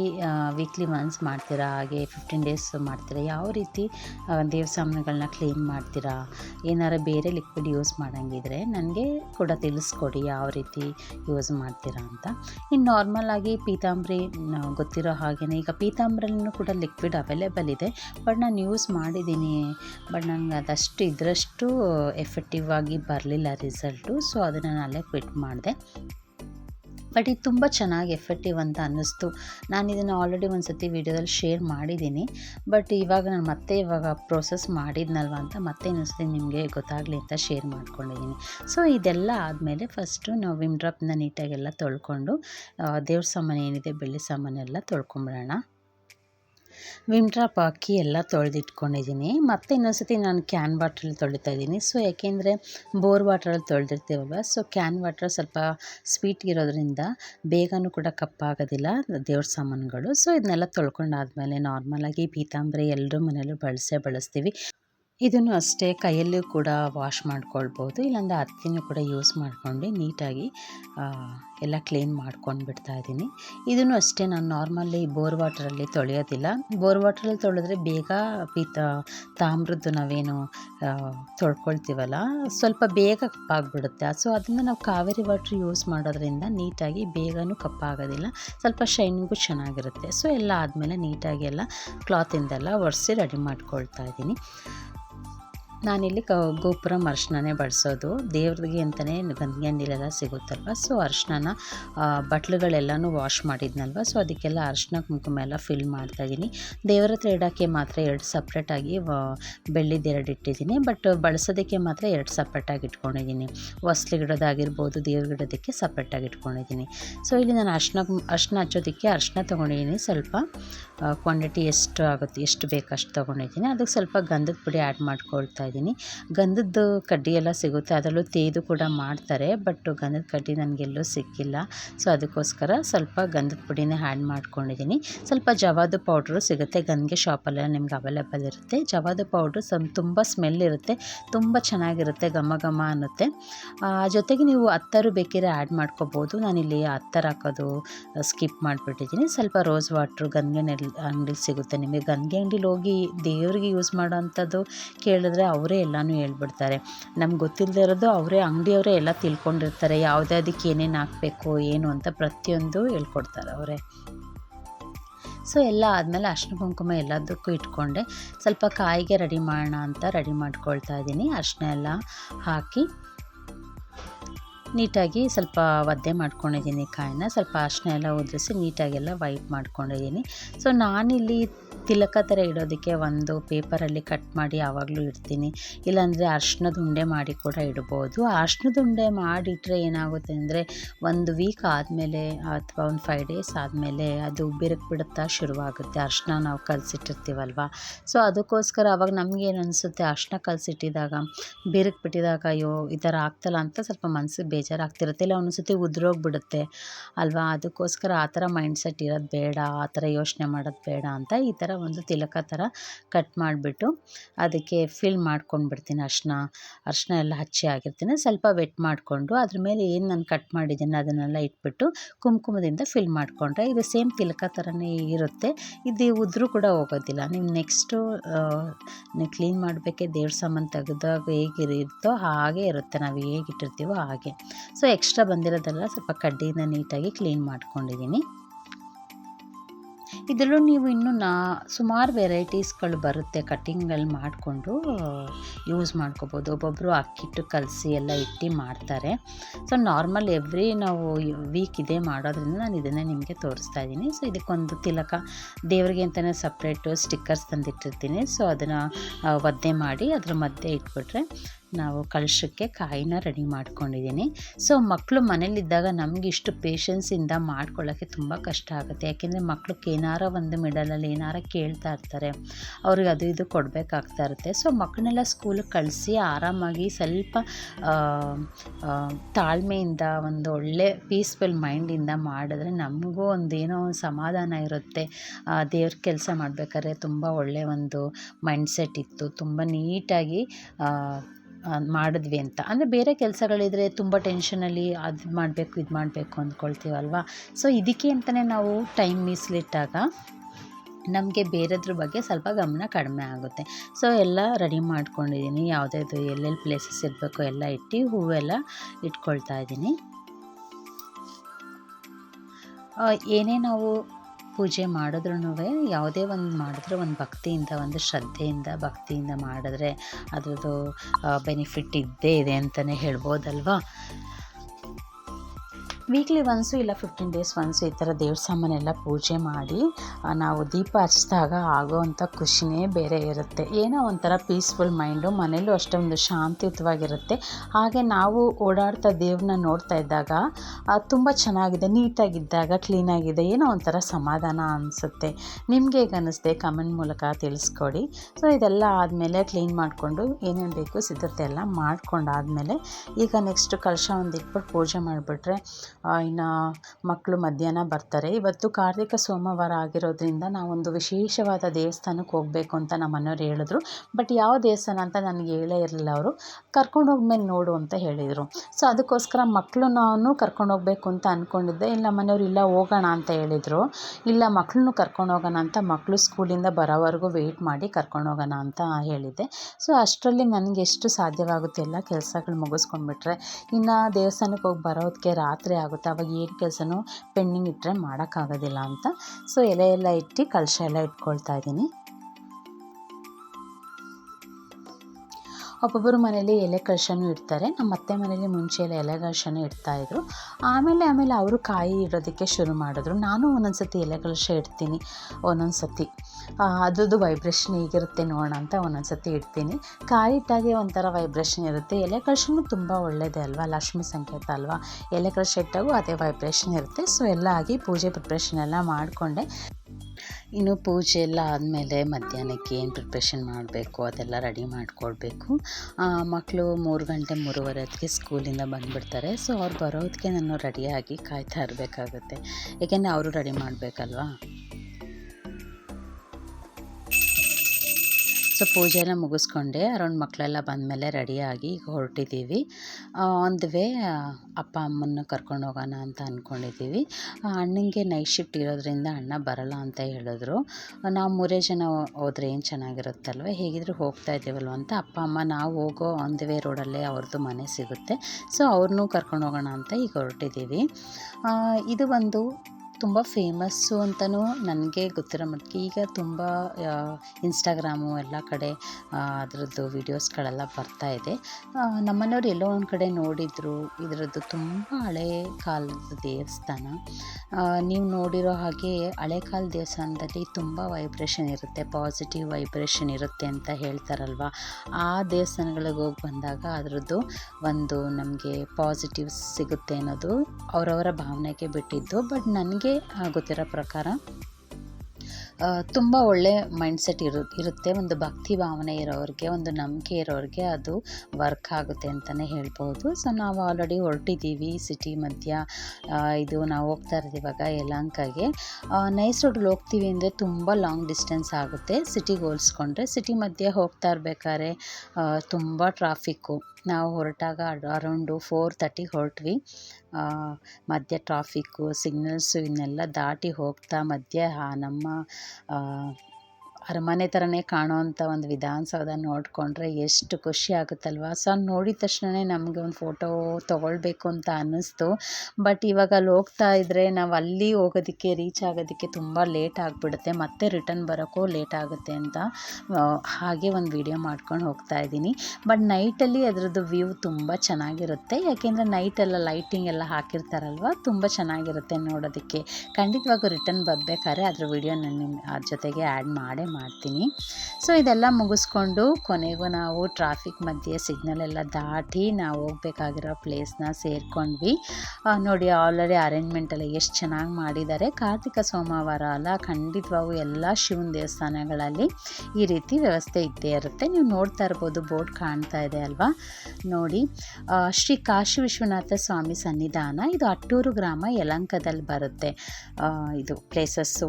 ವೀಕ್ಲಿ ಒನ್ಸ್ ಮಾಡ್ತೀರಾ? ಹಾಗೆ ಫಿಫ್ಟೀನ್ ಡೇಸ್ ಮಾಡ್ತೀರಾ? ಯಾವ ರೀತಿ ದೇವ್ರ ಸಾಮಾನುಗಳನ್ನ ಕ್ಲೀನ್ ಮಾಡ್ತೀರಾ? ಏನಾರ ಬೇರೆ ಲಿಕ್ವಿಡ್ ಯೂಸ್ ಮಾಡೋಂಗಿದ್ರೆ ನನಗೆ ಕೂಡ ತಿಳಿಸ್ಕೊಡಿ ಯಾವ ರೀತಿ ಯೂಸ್ ಮಾಡ್ತೀರಾ ಅಂತ. ಇನ್ನು ನಾರ್ಮಲಾಗಿ ಪೀತಾಂಬರಿ ಗೊತ್ತಿರೋ ಹಾಗೆಯೇ ಈಗ ಪೀತಾಂಬ್ರಲ್ಲೂ ಕೂಡ ಲಿಕ್ವಿಡ್ ಅವೈಲೇಬಲ್ ಇದೆ. ಬಟ್ ನಾನು ಯೂಸ್ ಮಾಡಿದ್ದೀನಿ ಬಟ್ ನನಗೆ ಅದಷ್ಟು ಇದರಷ್ಟು ಎಫೆಕ್ಟಿವ್ ಆಗಿ ಬರಲಿಲ್ಲ ರಿಸಲ್ಟು ಸೊ ಅದನ್ನು ನಾನು ಅಲ್ಲೇ ಕ್ವಿಟ್ ಮಾಡಿದೆ. ಬಟ್ ಇದು ತುಂಬ ಚೆನ್ನಾಗಿ ಎಫೆಕ್ಟಿವ್ ಅಂತ ಅನ್ನಿಸ್ತು. ನಾನು ಇದನ್ನು ಆಲ್ರೆಡಿ ಒಂದು ಸತಿ ವೀಡಿಯೋದಲ್ಲಿ ಶೇರ್ ಮಾಡಿದ್ದೀನಿ. ಬಟ್ ಇವಾಗ ನಾನು ಮತ್ತೆ ಇವಾಗ ಪ್ರೋಸೆಸ್ ಮಾಡಿದ್ನಲ್ವ ಅಂತ ಮತ್ತೆ ಇನ್ನೊಂದ್ಸತಿ ನಿಮಗೆ ಗೊತ್ತಾಗಲಿ ಅಂತ ಶೇರ್ ಮಾಡ್ಕೊಂಡಿದ್ದೀನಿ. ಸೊ ಇದೆಲ್ಲ ಆದಮೇಲೆ ಫಸ್ಟು ನಾವು ವಿಮ್ ಡ್ರಾಪ್ನ ನೀಟಾಗೆಲ್ಲ ತೊಳ್ಕೊಂಡು ದೇವ್ರ ಸಾಮಾನು ಏನಿದೆ, ಬೆಳ್ಳಿ ಸಾಮಾನೆಲ್ಲ ತೊಳ್ಕೊಂಬಿಡೋಣ. ವಿಮ್ ಡ್ರಾಪ್ ಹಾಕಿ ಎಲ್ಲ ತೊಳೆದಿಟ್ಕೊಂಡಿದ್ದೀನಿ. ಮತ್ತು ಇನ್ನೊಂದ್ಸತಿ ನಾನು ಕ್ಯಾನ್ ವಾಟ್ರಲ್ಲಿ ತೊಳಿತಾ ಇದ್ದೀನಿ. ಸೊ ಯಾಕೆಂದರೆ ಬೋರ್ ವಾಟ್ರಲ್ಲಿ ತೊಳೆದಿರ್ತೀವಲ್ವ? ಸೊ ಕ್ಯಾನ್ ವಾಟ್ರ್ ಸ್ವಲ್ಪ ಸ್ವೀಟ್ ಇರೋದ್ರಿಂದ ಬೇಗನೂ ಕೂಡ ಕಪ್ಪಾಗೋದಿಲ್ಲ ದೇವ್ರ ಸಾಮಾನುಗಳು. ಸೊ ಇದನ್ನೆಲ್ಲ ತೊಳ್ಕೊಂಡಾದ್ಮೇಲೆ ನಾರ್ಮಲಾಗಿ ಪೀತಾಂಬರಿ ಎಲ್ಲರೂ ಮನೇಲೂ ಬಳಸೇ ಬಳಸ್ತೀವಿ. ಇದನ್ನು ಅಷ್ಟೇ ಕೈಯಲ್ಲೂ ಕೂಡ ವಾಶ್ ಮಾಡ್ಕೊಳ್ಬೋದು, ಇಲ್ಲಾಂದರೆ ಹತ್ತಿನೂ ಕೂಡ ಯೂಸ್ ಮಾಡ್ಕೊಂಡು ನೀಟಾಗಿ ಎಲ್ಲ ಕ್ಲೀನ್ ಮಾಡ್ಕೊಂಡು ಬಿಡ್ತಾ ಇದ್ದೀನಿ. ಇದನ್ನು ಅಷ್ಟೇ ನಾನು ನಾರ್ಮಲಿ ಬೋರ್ ವಾಟ್ರಲ್ಲಿ ತೊಳೆಯೋದಿಲ್ಲ. ಬೋರ್ ವಾಟ್ರಲ್ಲಿ ತೊಳೆದ್ರೆ ಬೇಗ ಪೀತ ತಾಮ್ರದ್ದು ನಾವೇನು ತೊಳ್ಕೊಳ್ತೀವಲ್ಲ, ಸ್ವಲ್ಪ ಬೇಗ ಕಪ್ಪಾಗ್ಬಿಡುತ್ತೆ. ಸೊ, ಅದನ್ನು ನಾವು ಕಾವೇರಿ ವಾಟ್ರ್ ಯೂಸ್ ಮಾಡೋದ್ರಿಂದ ನೀಟಾಗಿ ಬೇಗನೂ ಕಪ್ಪಾಗೋದಿಲ್ಲ, ಸ್ವಲ್ಪ ಶೈನಿಂಗು ಚೆನ್ನಾಗಿರುತ್ತೆ. ಸೊ, ಎಲ್ಲ ಆದಮೇಲೆ ನೀಟಾಗಿ ಎಲ್ಲ ಕ್ಲಾತಿಂದೆಲ್ಲ ಒರೆಸಿ ರೆಡಿ ಮಾಡ್ಕೊಳ್ತಾ ಇದ್ದೀನಿ. ನಾನಿಲ್ಲಿ ಗೋಪುರಂ ಅರ್ಶಿಣನೇ ಬಳಸೋದು. ದೇವ್ರಿಗೆ ಅಂತಲೇ ಗಂಗೆ ನೀರೆಲ್ಲ ಸಿಗುತ್ತಲ್ವ? ಸೊ ಅರ್ಶಿನ ಬಟ್ಲುಗಳೆಲ್ಲನೂ ವಾಶ್ ಮಾಡಿದ್ನಲ್ವ? ಸೊ ಅದಕ್ಕೆಲ್ಲ ಅರ್ಶಿಣ ಕುಂಕುಮ ಎಲ್ಲ ಫಿಲ್ ಮಾಡ್ತಾಯಿದ್ದೀನಿ ದೇವರ ಹತ್ರ ಇಡೋಕ್ಕೆ ಮಾತ್ರ ಎರಡು ಸಪ್ರೇಟಾಗಿ ಬೆಳ್ಳಿದ್ದು ಎರಡು ಇಟ್ಟಿದ್ದೀನಿ ಬಟ್ ಬಳಸೋದಕ್ಕೆ ಮಾತ್ರ ಎರಡು ಸಪ್ರೇಟಾಗಿ ಇಟ್ಕೊಂಡಿದ್ದೀನಿ ಹೊಸ್ಲಿ ಗಿಡದಾಗಿರ್ಬೋದು, ದೇವ್ರ ಗಿಡದಕ್ಕೆ ಸಪ್ರೇಟಾಗಿ ಇಟ್ಕೊಂಡಿದ್ದೀನಿ ಸೊ ಇಲ್ಲಿ ನಾನು ಅರ್ಶಿನ ಅರ್ಶಿನ ಹಚ್ಚೋದಕ್ಕೆ ಅರ್ಶಿನ ತೊಗೊಂಡಿದ್ದೀನಿ ಸ್ವಲ್ಪ ಕ್ವಾಂಟಿಟಿ ಎಷ್ಟು ಆಗುತ್ತೆ, ಎಷ್ಟು ಬೇಕು ಅಷ್ಟು ತೊಗೊಂಡಿದ್ದೀನಿ ಅದಕ್ಕೆ ಸ್ವಲ್ಪ ಗಂಧದ ಪುಡಿ ಆ್ಯಡ್ ಮಾಡ್ಕೊಳ್ತಾ ಗಂಧದ ಕಡ್ಡಿ ಎಲ್ಲ ಸಿಗುತ್ತೆ. ಅದರಲ್ಲೂ ತೇದು ಕೂಡ ಮಾಡ್ತಾರೆ. ಬಟ್ ಗಂಧದ ಕಡ್ಡಿ ನನಗೆಲ್ಲೂ ಸಿಕ್ಕಿಲ್ಲ. ಸೊ, ಅದಕ್ಕೋಸ್ಕರ ಸ್ವಲ್ಪ ಗಂಧದ ಪುಡಿನೇ ಆ್ಯಡ್ ಮಾಡ್ಕೊಂಡಿದ್ದೀನಿ. ಸ್ವಲ್ಪ ಜವಾದು ಪೌಡ್ರು ಸಿಗುತ್ತೆ. ಗಂಧಿಗೆ ಶಾಪಲ್ಲೆಲ್ಲ ನಿಮ್ಗೆ ಅವೈಲೇಬಲ್ ಇರುತ್ತೆ. ಜವಾದು ಪೌಡ್ರು ಸಮ್ ತುಂಬ ಸ್ಮೆಲ್ ಇರುತ್ತೆ. ತುಂಬ ಚೆನ್ನಾಗಿರುತ್ತೆ. ಘಮ ಘಮ ಅನ್ನುತ್ತೆ. ಜೊತೆಗೆ ನೀವು ಹತ್ತರು ಬೇಕಿದ್ರೆ ಆ್ಯಡ್ ಮಾಡ್ಕೋಬೋದು. ನಾನಿಲ್ಲಿ ಹತ್ತರ ಹಾಕೋದು ಸ್ಕಿಪ್ ಮಾಡಿಬಿಟ್ಟಿದ್ದೀನಿ. ಸ್ವಲ್ಪ ರೋಸ್ ವಾಟ್ರು ಗಂಗೆ ಅಂಗಡಿಲಿ ಸಿಗುತ್ತೆ ನಿಮಗೆ. ಗಂಗೆ ಅಂಗಡಿಲಿ ಹೋಗಿ ದೇವರಿಗೆ ಯೂಸ್ ಮಾಡೋ ಅಂಥದ್ದು ಕೇಳಿದ್ರೆ ಅವರೇ ಎಲ್ಲನೂ ಹೇಳ್ಬಿಡ್ತಾರೆ. ನಮ್ಗೆ ಗೊತ್ತಿಲ್ಲದೆ ಇರೋದು ಅವರೇ ಅಂಗಡಿಯವರೇ ಎಲ್ಲ ತಿಳ್ಕೊಂಡಿರ್ತಾರೆ. ಯಾವುದೇ ಅದಕ್ಕೆ ಏನೇನು ಹಾಕಬೇಕು, ಏನು ಅಂತ ಪ್ರತಿಯೊಂದು ಹೇಳ್ಕೊಡ್ತಾರೆ ಅವರೇ. ಸೊ ಎಲ್ಲ ಆದಮೇಲೆ ಅರ್ಶಿನ ಕುಂಕುಮ ಎಲ್ಲದಕ್ಕೂ ಇಟ್ಕೊಂಡೆ. ಸ್ವಲ್ಪ ಕಾಯಿಗೆ ರೆಡಿ ಮಾಡೋಣ ಅಂತ ರೆಡಿ ಮಾಡ್ಕೊಳ್ತಾ ಇದ್ದೀನಿ. ಅರ್ಶಿನ ಎಲ್ಲ ಹಾಕಿ ನೀಟಾಗಿ ಸ್ವಲ್ಪ ಒದ್ದೆ ಮಾಡ್ಕೊಂಡಿದ್ದೀನಿ ಕಾಯನ್ನ ಸ್ವಲ್ಪ ಅರ್ಶಿನ ಎಲ್ಲ ಉದುರಿಸಿ ನೀಟಾಗೆಲ್ಲ ವೈಪ್ ಮಾಡ್ಕೊಂಡಿದ್ದೀನಿ. ಸೊ ನಾನಿಲ್ಲಿ ತಿಲಕ ಥರ ಇಡೋದಕ್ಕೆ ಒಂದು ಪೇಪರಲ್ಲಿ ಕಟ್ ಮಾಡಿ ಯಾವಾಗಲೂ ಇಡ್ತೀನಿ. ಇಲ್ಲಾಂದರೆ ಅರ್ಶಿನದ ಉಂಡೆ ಮಾಡಿ ಕೂಡ ಇಡ್ಬೋದು. ಅರ್ಶಿನದ ಉಂಡೆ ಮಾಡಿಟ್ರೆ ಏನಾಗುತ್ತೆ ಅಂದರೆ ಒಂದು ವೀಕ್ ಆದಮೇಲೆ ಅಥವಾ ಒಂದು ಫೈವ್ ಡೇಸ್ ಆದಮೇಲೆ ಅದು ಬಿರುಕು ಬಿಡುತ್ತಾ ಶುರುವಾಗುತ್ತೆ. ಅರ್ಶಿನ ನಾವು ಕಲಸಿಟ್ಟಿರ್ತೀವಲ್ವ? ಸೊ ಅದಕ್ಕೋಸ್ಕರ ಅವಾಗ ನಮಗೇನು ಅನಿಸುತ್ತೆ? ಅರ್ಶಿನ ಕಲಸಿಟ್ಟಿದಾಗ, ಬಿರುಕು ಬಿಟ್ಟಿದಾಗ ಅಯ್ಯೋ, ಈ ಥರ ಆಗ್ತಲ್ಲ ಅಂತ ಸ್ವಲ್ಪ ಮನಸ್ಸಿಗೆ ಬೇಜಾರಾಗ್ತಿರುತ್ತೆ. ಇಲ್ಲ ಒಂದೊಂದು ಸರ್ತಿ ಉದುರೋಗ್ಬಿಡುತ್ತೆ. ಅಲ್ವಾ? ಅದಕ್ಕೋಸ್ಕರ ಆ ಥರ ಮೈಂಡ್ ಸೆಟ್ ಇರೋದು ಬೇಡ, ಆ ಥರ ಯೋಚನೆ ಮಾಡೋದು ಬೇಡ ಅಂತ ಈ ಥರ ಒಂದು ತಿಲಕ ಥರ ಕಟ್ ಮಾಡಿಬಿಟ್ಟು ಅದಕ್ಕೆ ಫಿಲ್ ಮಾಡ್ಕೊಂಡ್ಬಿಡ್ತೀನಿ ಅರ್ಶಿನ. ಅರ್ಶಿನ ಎಲ್ಲ ಹಚ್ಚಿ ಆಗಿರ್ತೀನಿ ಸ್ವಲ್ಪ ವೆಟ್ ಮಾಡಿಕೊಂಡು ಅದ್ರ ಮೇಲೆ ಏನು ನಾನು ಕಟ್ ಮಾಡಿದ್ದೀನಿ ಅದನ್ನೆಲ್ಲ ಇಟ್ಬಿಟ್ಟು ಕುಂಕುಮದಿಂದ ಫಿಲ್ ಮಾಡಿಕೊಂಡ್ರೆ ಇದು ಸೇಮ್ ತಿಲಕ ಥರನೇ ಇರುತ್ತೆ. ಇದು ಉದ್ರೂ ಕೂಡ ಹೋಗೋದಿಲ್ಲ. ನೀವು ನೆಕ್ಸ್ಟು ನೀವು ಕ್ಲೀನ್ ಮಾಡಬೇಕೆ ದೇವ್ರ ಸಾಮಾನು ತೆಗೆದಾಗ ಹೇಗಿರುತ್ತೋ ಹಾಗೆ ಇರುತ್ತೆ. ನಾವು ಹೇಗಿಟ್ಟಿರ್ತೀವೋ ಹಾಗೆ. ಸೊ ಎಕ್ಸ್ಟ್ರಾ ಬಂದಿರೋದೆಲ್ಲ ಸ್ವಲ್ಪ ಕಡ್ಡಿಯಿಂದ ನೀಟಾಗಿ ಕ್ಲೀನ್ ಮಾಡ್ಕೊಂಡಿದ್ದೀನಿ. ಇದರಲ್ಲೂ ನೀವು ಇನ್ನೂ ನಾ ಸುಮಾರು ವೆರೈಟೀಸ್ಗಳು ಬರುತ್ತೆ ಕಟ್ಟಿಂಗಲ್ಲಿ ಮಾಡಿಕೊಂಡು ಯೂಸ್ ಮಾಡ್ಕೋಬೋದು. ಒಬ್ಬೊಬ್ಬರು ಅಕ್ಕಿಟ್ಟು ಕಲಸಿ ಎಲ್ಲ ಇಟ್ಟು ಮಾಡ್ತಾರೆ. ಸೊ ನಾರ್ಮಲ್ ಎವ್ರಿ ನಾವು ವೀಕ್ ಇದೇ ಮಾಡೋದ್ರಿಂದ ನಾನು ಇದನ್ನೇ ನಿಮಗೆ ತೋರಿಸ್ತಾ ಇದ್ದೀನಿ. ಸೊ ಇದಕ್ಕೊಂದು ತಿಲಕ ದೇವರಿಗೆ ಅಂತಲೇ ಸಪ್ರೇಟು ಸ್ಟಿಕ್ಕರ್ಸ್ ತಂದಿಟ್ಟಿರ್ತೀನಿ. ಸೊ ಅದನ್ನು ಒದ್ದೆ ಮಾಡಿ ಅದ್ರ ಮಧ್ಯೆ ಇಟ್ಬಿಟ್ರೆ ನಾವು ಕಳ್ಸೋಕ್ಕೆ ಕಾಯಿನ ರೆಡಿ ಮಾಡ್ಕೊಂಡಿದ್ದೀನಿ. ಸೊ ಮಕ್ಕಳು ಮನೇಲಿದ್ದಾಗ ನಮಗೆ ಇಷ್ಟು ಪೇಷನ್ಸಿಂದ ಮಾಡ್ಕೊಳ್ಳೋಕ್ಕೆ ತುಂಬ ಕಷ್ಟ ಆಗುತ್ತೆ. ಯಾಕೆಂದರೆ ಮಕ್ಕಳು ಏನಾರ ಒಂದು ಮಿಡಲಲ್ಲಿ ಏನಾರ ಕೇಳ್ತಾ ಇರ್ತಾರೆ. ಅವ್ರಿಗೆ ಅದು ಇದು ಕೊಡಬೇಕಾಗ್ತಾ ಇರುತ್ತೆ. ಸೊ ಮಕ್ಕಳನ್ನೆಲ್ಲ ಸ್ಕೂಲಿಗೆ ಕಳಿಸಿ ಆರಾಮಾಗಿ ಸ್ವಲ್ಪ ತಾಳ್ಮೆಯಿಂದ ಒಂದು ಒಳ್ಳೆ ಪೀಸ್ಫುಲ್ ಮೈಂಡಿಂದ ಮಾಡಿದ್ರೆ ನಮಗೂ ಒಂದೇನೋ ಒಂದು ಸಮಾಧಾನ ಇರುತ್ತೆ. ದೇವ್ರ ಕೆಲಸ ಮಾಡಬೇಕಾದ್ರೆ ತುಂಬ ಒಳ್ಳೆಯ ಒಂದು ಮೈಂಡ್ಸೆಟ್ ಇತ್ತು. ತುಂಬ ನೀಟಾಗಿ ಮಾಡಿದ್ವಿ ಅಂತ. ಅಂದರೆ ಬೇರೆ ಕೆಲಸಗಳಿದ್ರೆ ತುಂಬ ಟೆನ್ಷನಲ್ಲಿ ಅದು ಮಾಡಬೇಕು, ಇದು ಮಾಡಬೇಕು ಅಂದ್ಕೊಳ್ತೀವಲ್ವ? ಸೊ ಇದಕ್ಕೆ ಅಂತಲೇ ನಾವು ಟೈಮ್ ಮೀಸಲಿಟ್ಟಾಗ ನಮಗೆ ಬೇರೆದ್ರ ಬಗ್ಗೆ ಸ್ವಲ್ಪ ಗಮನ ಕಡಿಮೆ ಆಗುತ್ತೆ. ಸೊ ಎಲ್ಲ ರೆಡಿ ಮಾಡ್ಕೊಂಡಿದ್ದೀನಿ ಯಾವುದ್ಯಾವುದು, ಎಲ್ಲೆಲ್ಲಿ ಪ್ಲೇಸಸ್ ಇರಬೇಕು ಎಲ್ಲ ಇಟ್ಟು ಹೂವೆಲ್ಲ ಇಟ್ಕೊಳ್ತಾ ಇದ್ದೀನಿ ಏನೇ ನಾವು ಪೂಜೆ ಮಾಡಿದ್ರೂ ಯಾವುದೇ ಒಂದು ಮಾಡಿದ್ರೂ ಒಂದು ಭಕ್ತಿಯಿಂದ, ಒಂದು ಶ್ರದ್ಧೆಯಿಂದ, ಭಕ್ತಿಯಿಂದ ಮಾಡಿದ್ರೆ ಅದ್ರದ್ದು ಬೆನಿಫಿಟ್ ಇದ್ದೇ ಇದೆ ಅಂತಲೇ ಹೇಳ್ಬೋದಲ್ವಾ? ವೀಕ್ಲಿ ಒನ್ಸು ಇಲ್ಲ ಫಿಫ್ಟೀನ್ ಡೇಸ್ ಒನ್ಸು ಈ ಥರ ದೇವ್ರ ಸಾಮಾನೆಲ್ಲ ಪೂಜೆ ಮಾಡಿ ನಾವು ದೀಪ ಹಚ್ಚಿದಾಗ ಆಗೋವಂಥ ಖುಷಿನೇ ಬೇರೆ ಇರುತ್ತೆ. ಏನೋ ಒಂಥರ ಪೀಸ್ಫುಲ್ ಮೈಂಡು ಮನೇಲೂ ಅಷ್ಟೊಂದು ಶಾಂತಿಯುತವಾಗಿರುತ್ತೆ. ಹಾಗೆ ನಾವು ಓಡಾಡ್ತಾ ದೇವ್ರನ್ನ ನೋಡ್ತಾ ಇದ್ದಾಗ ತುಂಬ ಚೆನ್ನಾಗಿದೆ, ನೀಟಾಗಿದ್ದಾಗ ಕ್ಲೀನಾಗಿದೆ ಏನೋ ಒಂಥರ ಸಮಾಧಾನ ಅನಿಸುತ್ತೆ. ನಿಮಗೆ ಹೇಗೆ ಅನ್ನಿಸ್ತೆ ಕಮೆಂಟ್ ಮೂಲಕ ತಿಳಿಸ್ಕೊಡಿ. ಸೊ ಇದೆಲ್ಲ ಆದಮೇಲೆ ಕ್ಲೀನ್ ಮಾಡಿಕೊಂಡು, ಏನೇನು ಬೇಕು ಸಿದ್ಧತೆ ಎಲ್ಲ ಮಾಡ್ಕೊಂಡಾದಮೇಲೆ, ಈಗ ನೆಕ್ಸ್ಟ್ ಕಲಶ ಒಂದು ಇಟ್ಬಿಟ್ಟು ಪೂಜೆ ಮಾಡಿಬಿಟ್ರೆ ಇನ್ನು ಮಕ್ಕಳು ಮಧ್ಯಾಹ್ನ ಬರ್ತಾರೆ. ಇವತ್ತು ಕಾರ್ತಿಕ ಸೋಮವಾರ ಆಗಿರೋದ್ರಿಂದ ನಾವೊಂದು ವಿಶೇಷವಾದ ದೇವಸ್ಥಾನಕ್ಕೆ ಹೋಗಬೇಕು ಅಂತ ನಮ್ಮ ಮನೆಯವ್ರು ಹೇಳಿದ್ರು. ಬಟ್ ಯಾವ ದೇವಸ್ಥಾನ ಅಂತ ನನಗೆ ಹೇಳೇ ಇರಲಿಲ್ಲ ಅವರು. ಕರ್ಕೊಂಡು ಹೋಗ್ಮೇಲೆ ನೋಡು ಅಂತ ಹೇಳಿದರು. ಸೊ ಅದಕ್ಕೋಸ್ಕರ ಮಕ್ಕಳು ನಾನು ಕರ್ಕೊಂಡು ಹೋಗಬೇಕು ಅಂತ ಅಂದ್ಕೊಂಡಿದ್ದೆ ಇಲ್ಲ, ಮನೆಯವ್ರು ಇಲ್ಲ, ಹೋಗೋಣ ಅಂತ ಹೇಳಿದರು. ಇಲ್ಲ ಮಕ್ಕಳನ್ನು ಕರ್ಕೊಂಡು ಹೋಗೋಣ ಅಂತ ಮಕ್ಕಳು ಸ್ಕೂಲಿಂದ ಬರೋವರೆಗೂ ವೆಯ್ಟ್ ಮಾಡಿ ಕರ್ಕೊಂಡು ಹೋಗೋಣ ಅಂತ ಹೇಳಿದ್ದೆ. ಸೊ ಅಷ್ಟರಲ್ಲಿ ನನಗೆ ಎಷ್ಟು ಸಾಧ್ಯವಾಗುತ್ತೆ ಎಲ್ಲ ಕೆಲಸಗಳು ಮುಗಿಸ್ಕೊಂಡ್ಬಿಟ್ರೆ. ಇನ್ನು ದೇವಸ್ಥಾನಕ್ಕೆ ಹೋಗಿ ಬರೋದಕ್ಕೆ ರಾತ್ರಿ ಆಗುತ್ತೆ ಅವಾಗ ಏನು ಕೆಲಸನೂ ಪೆಂಡಿಂಗ್ ಇಟ್ಟರೆ ಮಾಡೋಕ್ಕಾಗೋದಿಲ್ಲ ಅಂತ. ಸೊ ಎಲೆ ಎಲ್ಲ ಇಟ್ಟು ಕಲಶ ಎಲ್ಲ ಇಟ್ಕೊಳ್ತಾ ಇದ್ದೀನಿ. ಒಬ್ಬೊಬ್ಬರು ಮನೇಲಿ ಎಲೆ ಕಳಶನೂ ಇಡ್ತಾರೆ. ನಮ್ಮ ಅತ್ತೆ ಮನೇಲಿ ಮುಂಚೆ ಎಲ್ಲ ಎಲೆ ಇಡ್ತಾಯಿದ್ರು ಆಮೇಲೆ ಆಮೇಲೆ ಅವರು ಕಾಯಿ ಇಡೋದಕ್ಕೆ ಶುರು ಮಾಡಿದ್ರು. ನಾನು ಒಂದೊಂದು ಸತಿ ಎಲೆ ಕಳಶ ಇಡ್ತೀನಿ. ಒಂದೊಂದು ಸತಿ ಅದ್ರದ್ದು ವೈಬ್ರೇಷನ್ ಹೇಗಿರುತ್ತೆ ನೋಡೋಣ ಅಂತ ಒಂದೊಂದು ಸತಿ ಇಡ್ತೀನಿ. ಕಾಯಿ ಇಟ್ಟಾಗೆ ಒಂಥರ ವೈಬ್ರೇಷನ್ ಇರುತ್ತೆ. ಎಲೆ ಕಳಶನು ತುಂಬ ಒಳ್ಳೆಯದೇ ಅಲ್ವಾ? ಲಕ್ಷ್ಮಿ ಸಂಕೇತ ಅಲ್ವಾ? ಎಲೆ ಕಳಶ ಇಟ್ಟಾಗೂ ಅದೇ ವೈಬ್ರೇಷನ್ ಇರುತ್ತೆ. ಸೊ ಎಲ್ಲ ಆಗಿ ಪೂಜೆ ಪ್ರಿಪ್ರೇಷನ್ ಎಲ್ಲ ಮಾಡಿಕೊಂಡೆ. ಇನ್ನು ಪೂಜೆ ಎಲ್ಲ ಆದಮೇಲೆ ಮಧ್ಯಾಹ್ನಕ್ಕೆ ಏನು ಪ್ರಿಪ್ರೇಷನ್ ಮಾಡಬೇಕು, ಅದೆಲ್ಲ ರೆಡಿ ಮಾಡಿಕೊಳ್ಬೇಕು. ಮಕ್ಕಳು ಮೂರು ಗಂಟೆ ಮೂರುವರೆ ಹೊತ್ತಿಗೆ ಸ್ಕೂಲಿಂದ ಬಂದುಬಿಡ್ತಾರೆ. ಸೊ ಅವ್ರು ಬರೋದಕ್ಕೆ ನಾನು ರೆಡಿಯಾಗಿ ಕಾಯ್ತಾ ಇರಬೇಕಾಗುತ್ತೆ. ಏಕೆಂದರೆ ಅವರು ರೆಡಿ ಮಾಡಬೇಕಲ್ವಾ? ಸೊ ಪೂಜೆನ ಮುಗಿಸ್ಕೊಂಡೆ. ಅರೌಂಡ್ ಮಕ್ಕಳೆಲ್ಲ ಬಂದಮೇಲೆ ರೆಡಿಯಾಗಿ ಈಗ ಹೊರಟಿದ್ದೀವಿ. ಆನ್ ದ ವೇ ಅಪ್ಪ ಅಮ್ಮನ್ನ ಕರ್ಕೊಂಡು ಹೋಗೋಣ ಅಂತ ಅಂದ್ಕೊಂಡಿದ್ದೀವಿ ಅಣ್ಣನಿಗೆ ನೈಟ್ ಶಿಫ್ಟ್ ಇರೋದ್ರಿಂದ ಅಣ್ಣ ಬರಲ್ಲ ಅಂತ ಹೇಳಿದ್ರು. ನಾವು ಮೂರೇ ಜನ ಹೋದ್ರೆ ಏನು ಚೆನ್ನಾಗಿರುತ್ತಲ್ವ? ಹೇಗಿದ್ರು ಹೋಗ್ತಾ ಇದ್ದೀವಲ್ವ ಅಂತ ಅಪ್ಪ, ಅಮ್ಮ, ನಾವು ಹೋಗೋ ಆನ್ ದ ವೇ ರೋಡಲ್ಲೇ ಅವ್ರದ್ದು ಮನೆ ಸಿಗುತ್ತೆ. ಸೊ ಅವ್ರನ್ನೂ ಕರ್ಕೊಂಡು ಹೋಗೋಣ ಅಂತ ಈಗ ಹೊರಟಿದ್ದೀವಿ. ಇದು ಒಂದು ತುಂಬ ಫೇಮಸ್ಸು ಅಂತಲೂ ನನಗೆ ಗೊತ್ತಿರೋ ಮಟ್ಟಿಗೆ. ಈಗ ತುಂಬ ಇನ್ಸ್ಟಾಗ್ರಾಮು ಎಲ್ಲ ಕಡೆ ಅದರದ್ದು ವೀಡಿಯೋಸ್ಗಳೆಲ್ಲ ಬರ್ತಾ ಇದೆ. ಆ, ನಮ್ಮನೆಯವ್ರು ಎಲ್ಲೋ ಒಂದು ಕಡೆ ನೋಡಿದರು ಇದರದ್ದು ತುಂಬ ಹಳೆ ಕಾಲದ ದೇವಸ್ಥಾನ. ನೀವು ನೋಡಿರೋ ಹಾಗೆ ಹಳೆ ಕಾಲ ದೇವಸ್ಥಾನದಲ್ಲಿ ತುಂಬ ವೈಬ್ರೇಷನ್ ಇರುತ್ತೆ ಪಾಸಿಟಿವ್ ವೈಬ್ರೇಷನ್ ಇರುತ್ತೆ ಅಂತ ಹೇಳ್ತಾರಲ್ವ? ಆ ದೇವಸ್ಥಾನಗಳಿಗೆ ಹೋಗಿ ಬಂದಾಗ ಅದರದ್ದು ಒಂದು ನಮಗೆ ಪಾಸಿಟಿವ್ ಸಿಗುತ್ತೆ ಅನ್ನೋದು ಅವರವರ ಭಾವನೆಗೆ ಬಿಟ್ಟಿದ್ದು. ಬಟ್ ನನಗೆ ಗೊತ್ತಿರೋ ಪ್ರಕಾರ ತುಂಬ ಒಳ್ಳೆ ಮೈಂಡ್ಸೆಟ್ ಇರು, ಇರುತ್ತೆ. ಒಂದು ಭಕ್ತಿ ಭಾವನೆ ಇರೋರಿಗೆ, ಒಂದು ನಂಬಿಕೆ ಇರೋರಿಗೆ ಅದು ವರ್ಕ್ ಆಗುತ್ತೆ ಅಂತಲೇ ಹೇಳ್ಬೋದು. ಸೊ ನಾವು ಆಲ್ರೆಡಿ ಹೊರಟಿದ್ದೀವಿ ಸಿಟಿ ಮಧ್ಯ ಇದು ನಾವು ಹೋಗ್ತಾ ಇರೋದು ಇವಾಗ ಯಲಹಂಕಗೆ ನೈಸ್ ರೋಡಲ್ಲಿ ಹೋಗ್ತೀವಿ ಅಂದರೆ ತುಂಬ ಲಾಂಗ್ ಡಿಸ್ಟೆನ್ಸ್ ಆಗುತ್ತೆ. ಸಿಟಿಗೆ ಹೋಲಿಸ್ಕೊಂಡ್ರೆ ಸಿಟಿ ಮಧ್ಯೆ ಹೋಗ್ತಾ ಇರ್ಬೇಕಾದ್ರೆ ತುಂಬ ಟ್ರಾಫಿಕ್ಕು ನಾವು ಹೊರಟಾಗ ಅರೌಂಡು ಫೋರ್ ತರ್ಟಿಗೆ ಹೊರಟ್ವಿ. ಮಧ್ಯ ಟ್ರಾಫಿಕ್ಕು ಸಿಗ್ನಲ್ಸು ಇವನ್ನೆಲ್ಲ ದಾಟಿ ಹೋಗ್ತಾ ಮಧ್ಯೆ ನಮ್ಮ ಅರಮನೆ ಥರನೇ ಕಾಣೋವಂಥ ಒಂದು ವಿಧಾನಸೌಧ ನೋಡಿಕೊಂಡ್ರೆ ಎಷ್ಟು ಖುಷಿ ಆಗುತ್ತಲ್ವಾ? ಸೊ ನೋಡಿದ ತಕ್ಷಣವೇ ನಮಗೆ ಒಂದು ಫೋಟೋ ತೊಗೊಳ್ಬೇಕು ಅಂತ ಅನ್ನಿಸ್ತು. ಬಟ್ ಇವಾಗ ಅಲ್ಲಿ ಹೋಗ್ತಾ ಇದ್ದರೆ ನಾವು ಅಲ್ಲಿ ಹೋಗೋದಕ್ಕೆ ರೀಚ್ ಆಗೋದಕ್ಕೆ ತುಂಬ ಲೇಟ್ ಆಗಿಬಿಡುತ್ತೆ. ಮತ್ತೆ ರಿಟರ್ನ್ ಬರೋಕ್ಕೂ ಲೇಟ್ ಆಗುತ್ತೆ ಅಂತ ಹಾಗೆ ಒಂದು ವಿಡಿಯೋ ಮಾಡ್ಕೊಂಡು ಹೋಗ್ತಾ ಇದ್ದೀನಿ. ಬಟ್ ನೈಟಲ್ಲಿ ಅದರದ್ದು ವ್ಯೂ ತುಂಬ ಚೆನ್ನಾಗಿರುತ್ತೆ. ಯಾಕೆಂದರೆ ನೈಟೆಲ್ಲ ಲೈಟಿಂಗ್ ಎಲ್ಲ ಹಾಕಿರ್ತಾರಲ್ವ, ತುಂಬ ಚೆನ್ನಾಗಿರುತ್ತೆ ನೋಡೋದಕ್ಕೆ. ಖಂಡಿತವಾಗೂ ರಿಟರ್ನ್ ಬರಬೇಕಾದ್ರೆ ಅದ್ರ ವಿಡಿಯೋ ನಾನು ನಿಮ್ಮ ಜೊತೆಗೆ ಆ್ಯಡ್ ಮಾಡೇ ಮಾಡ್ತೀನಿ. ಸೊ ಇದೆಲ್ಲ ಮುಗಿಸ್ಕೊಂಡು ಕೊನೆಗೂ ನಾವು ಟ್ರಾಫಿಕ್ ಮಧ್ಯೆ ಸಿಗ್ನಲ್ ಎಲ್ಲ ದಾಟಿ ನಾವು ಹೋಗ್ಬೇಕಾಗಿರೋ ಪ್ಲೇಸ್ನ ಸೇರ್ಕೊಂಡ್ವಿ. ನೋಡಿ ಆಲ್ರೆಡಿ ಅರೇಂಜ್ಮೆಂಟ್ ಎಲ್ಲ ಎಷ್ಟು ಚೆನ್ನಾಗಿ ಮಾಡಿದ್ದಾರೆ. ಕಾರ್ತಿಕ ಸೋಮವಾರ ಅಲ್ಲ, ಖಂಡಿತವಾಗೂ ಎಲ್ಲ ಶಿವನ ದೇವಸ್ಥಾನಗಳಲ್ಲಿ ಈ ರೀತಿ ವ್ಯವಸ್ಥೆ ಇದ್ದೇ ಇರುತ್ತೆ. ನೀವು ನೋಡ್ತಾ ಇರ್ಬೋದು, ಬೋರ್ಡ್ ಕಾಣ್ತಾ ಇದೆ ಅಲ್ವಾ? ನೋಡಿ ಶ್ರೀ ಕಾಶಿ ವಿಶ್ವನಾಥ ಸ್ವಾಮಿ ಸನ್ನಿಧಾನ, ಇದು ಅಟ್ಟೂರು ಗ್ರಾಮ ಯಲಂಕದಲ್ಲಿ ಬರುತ್ತೆ. ಇದು ಪ್ಲೇಸಸ್ಸು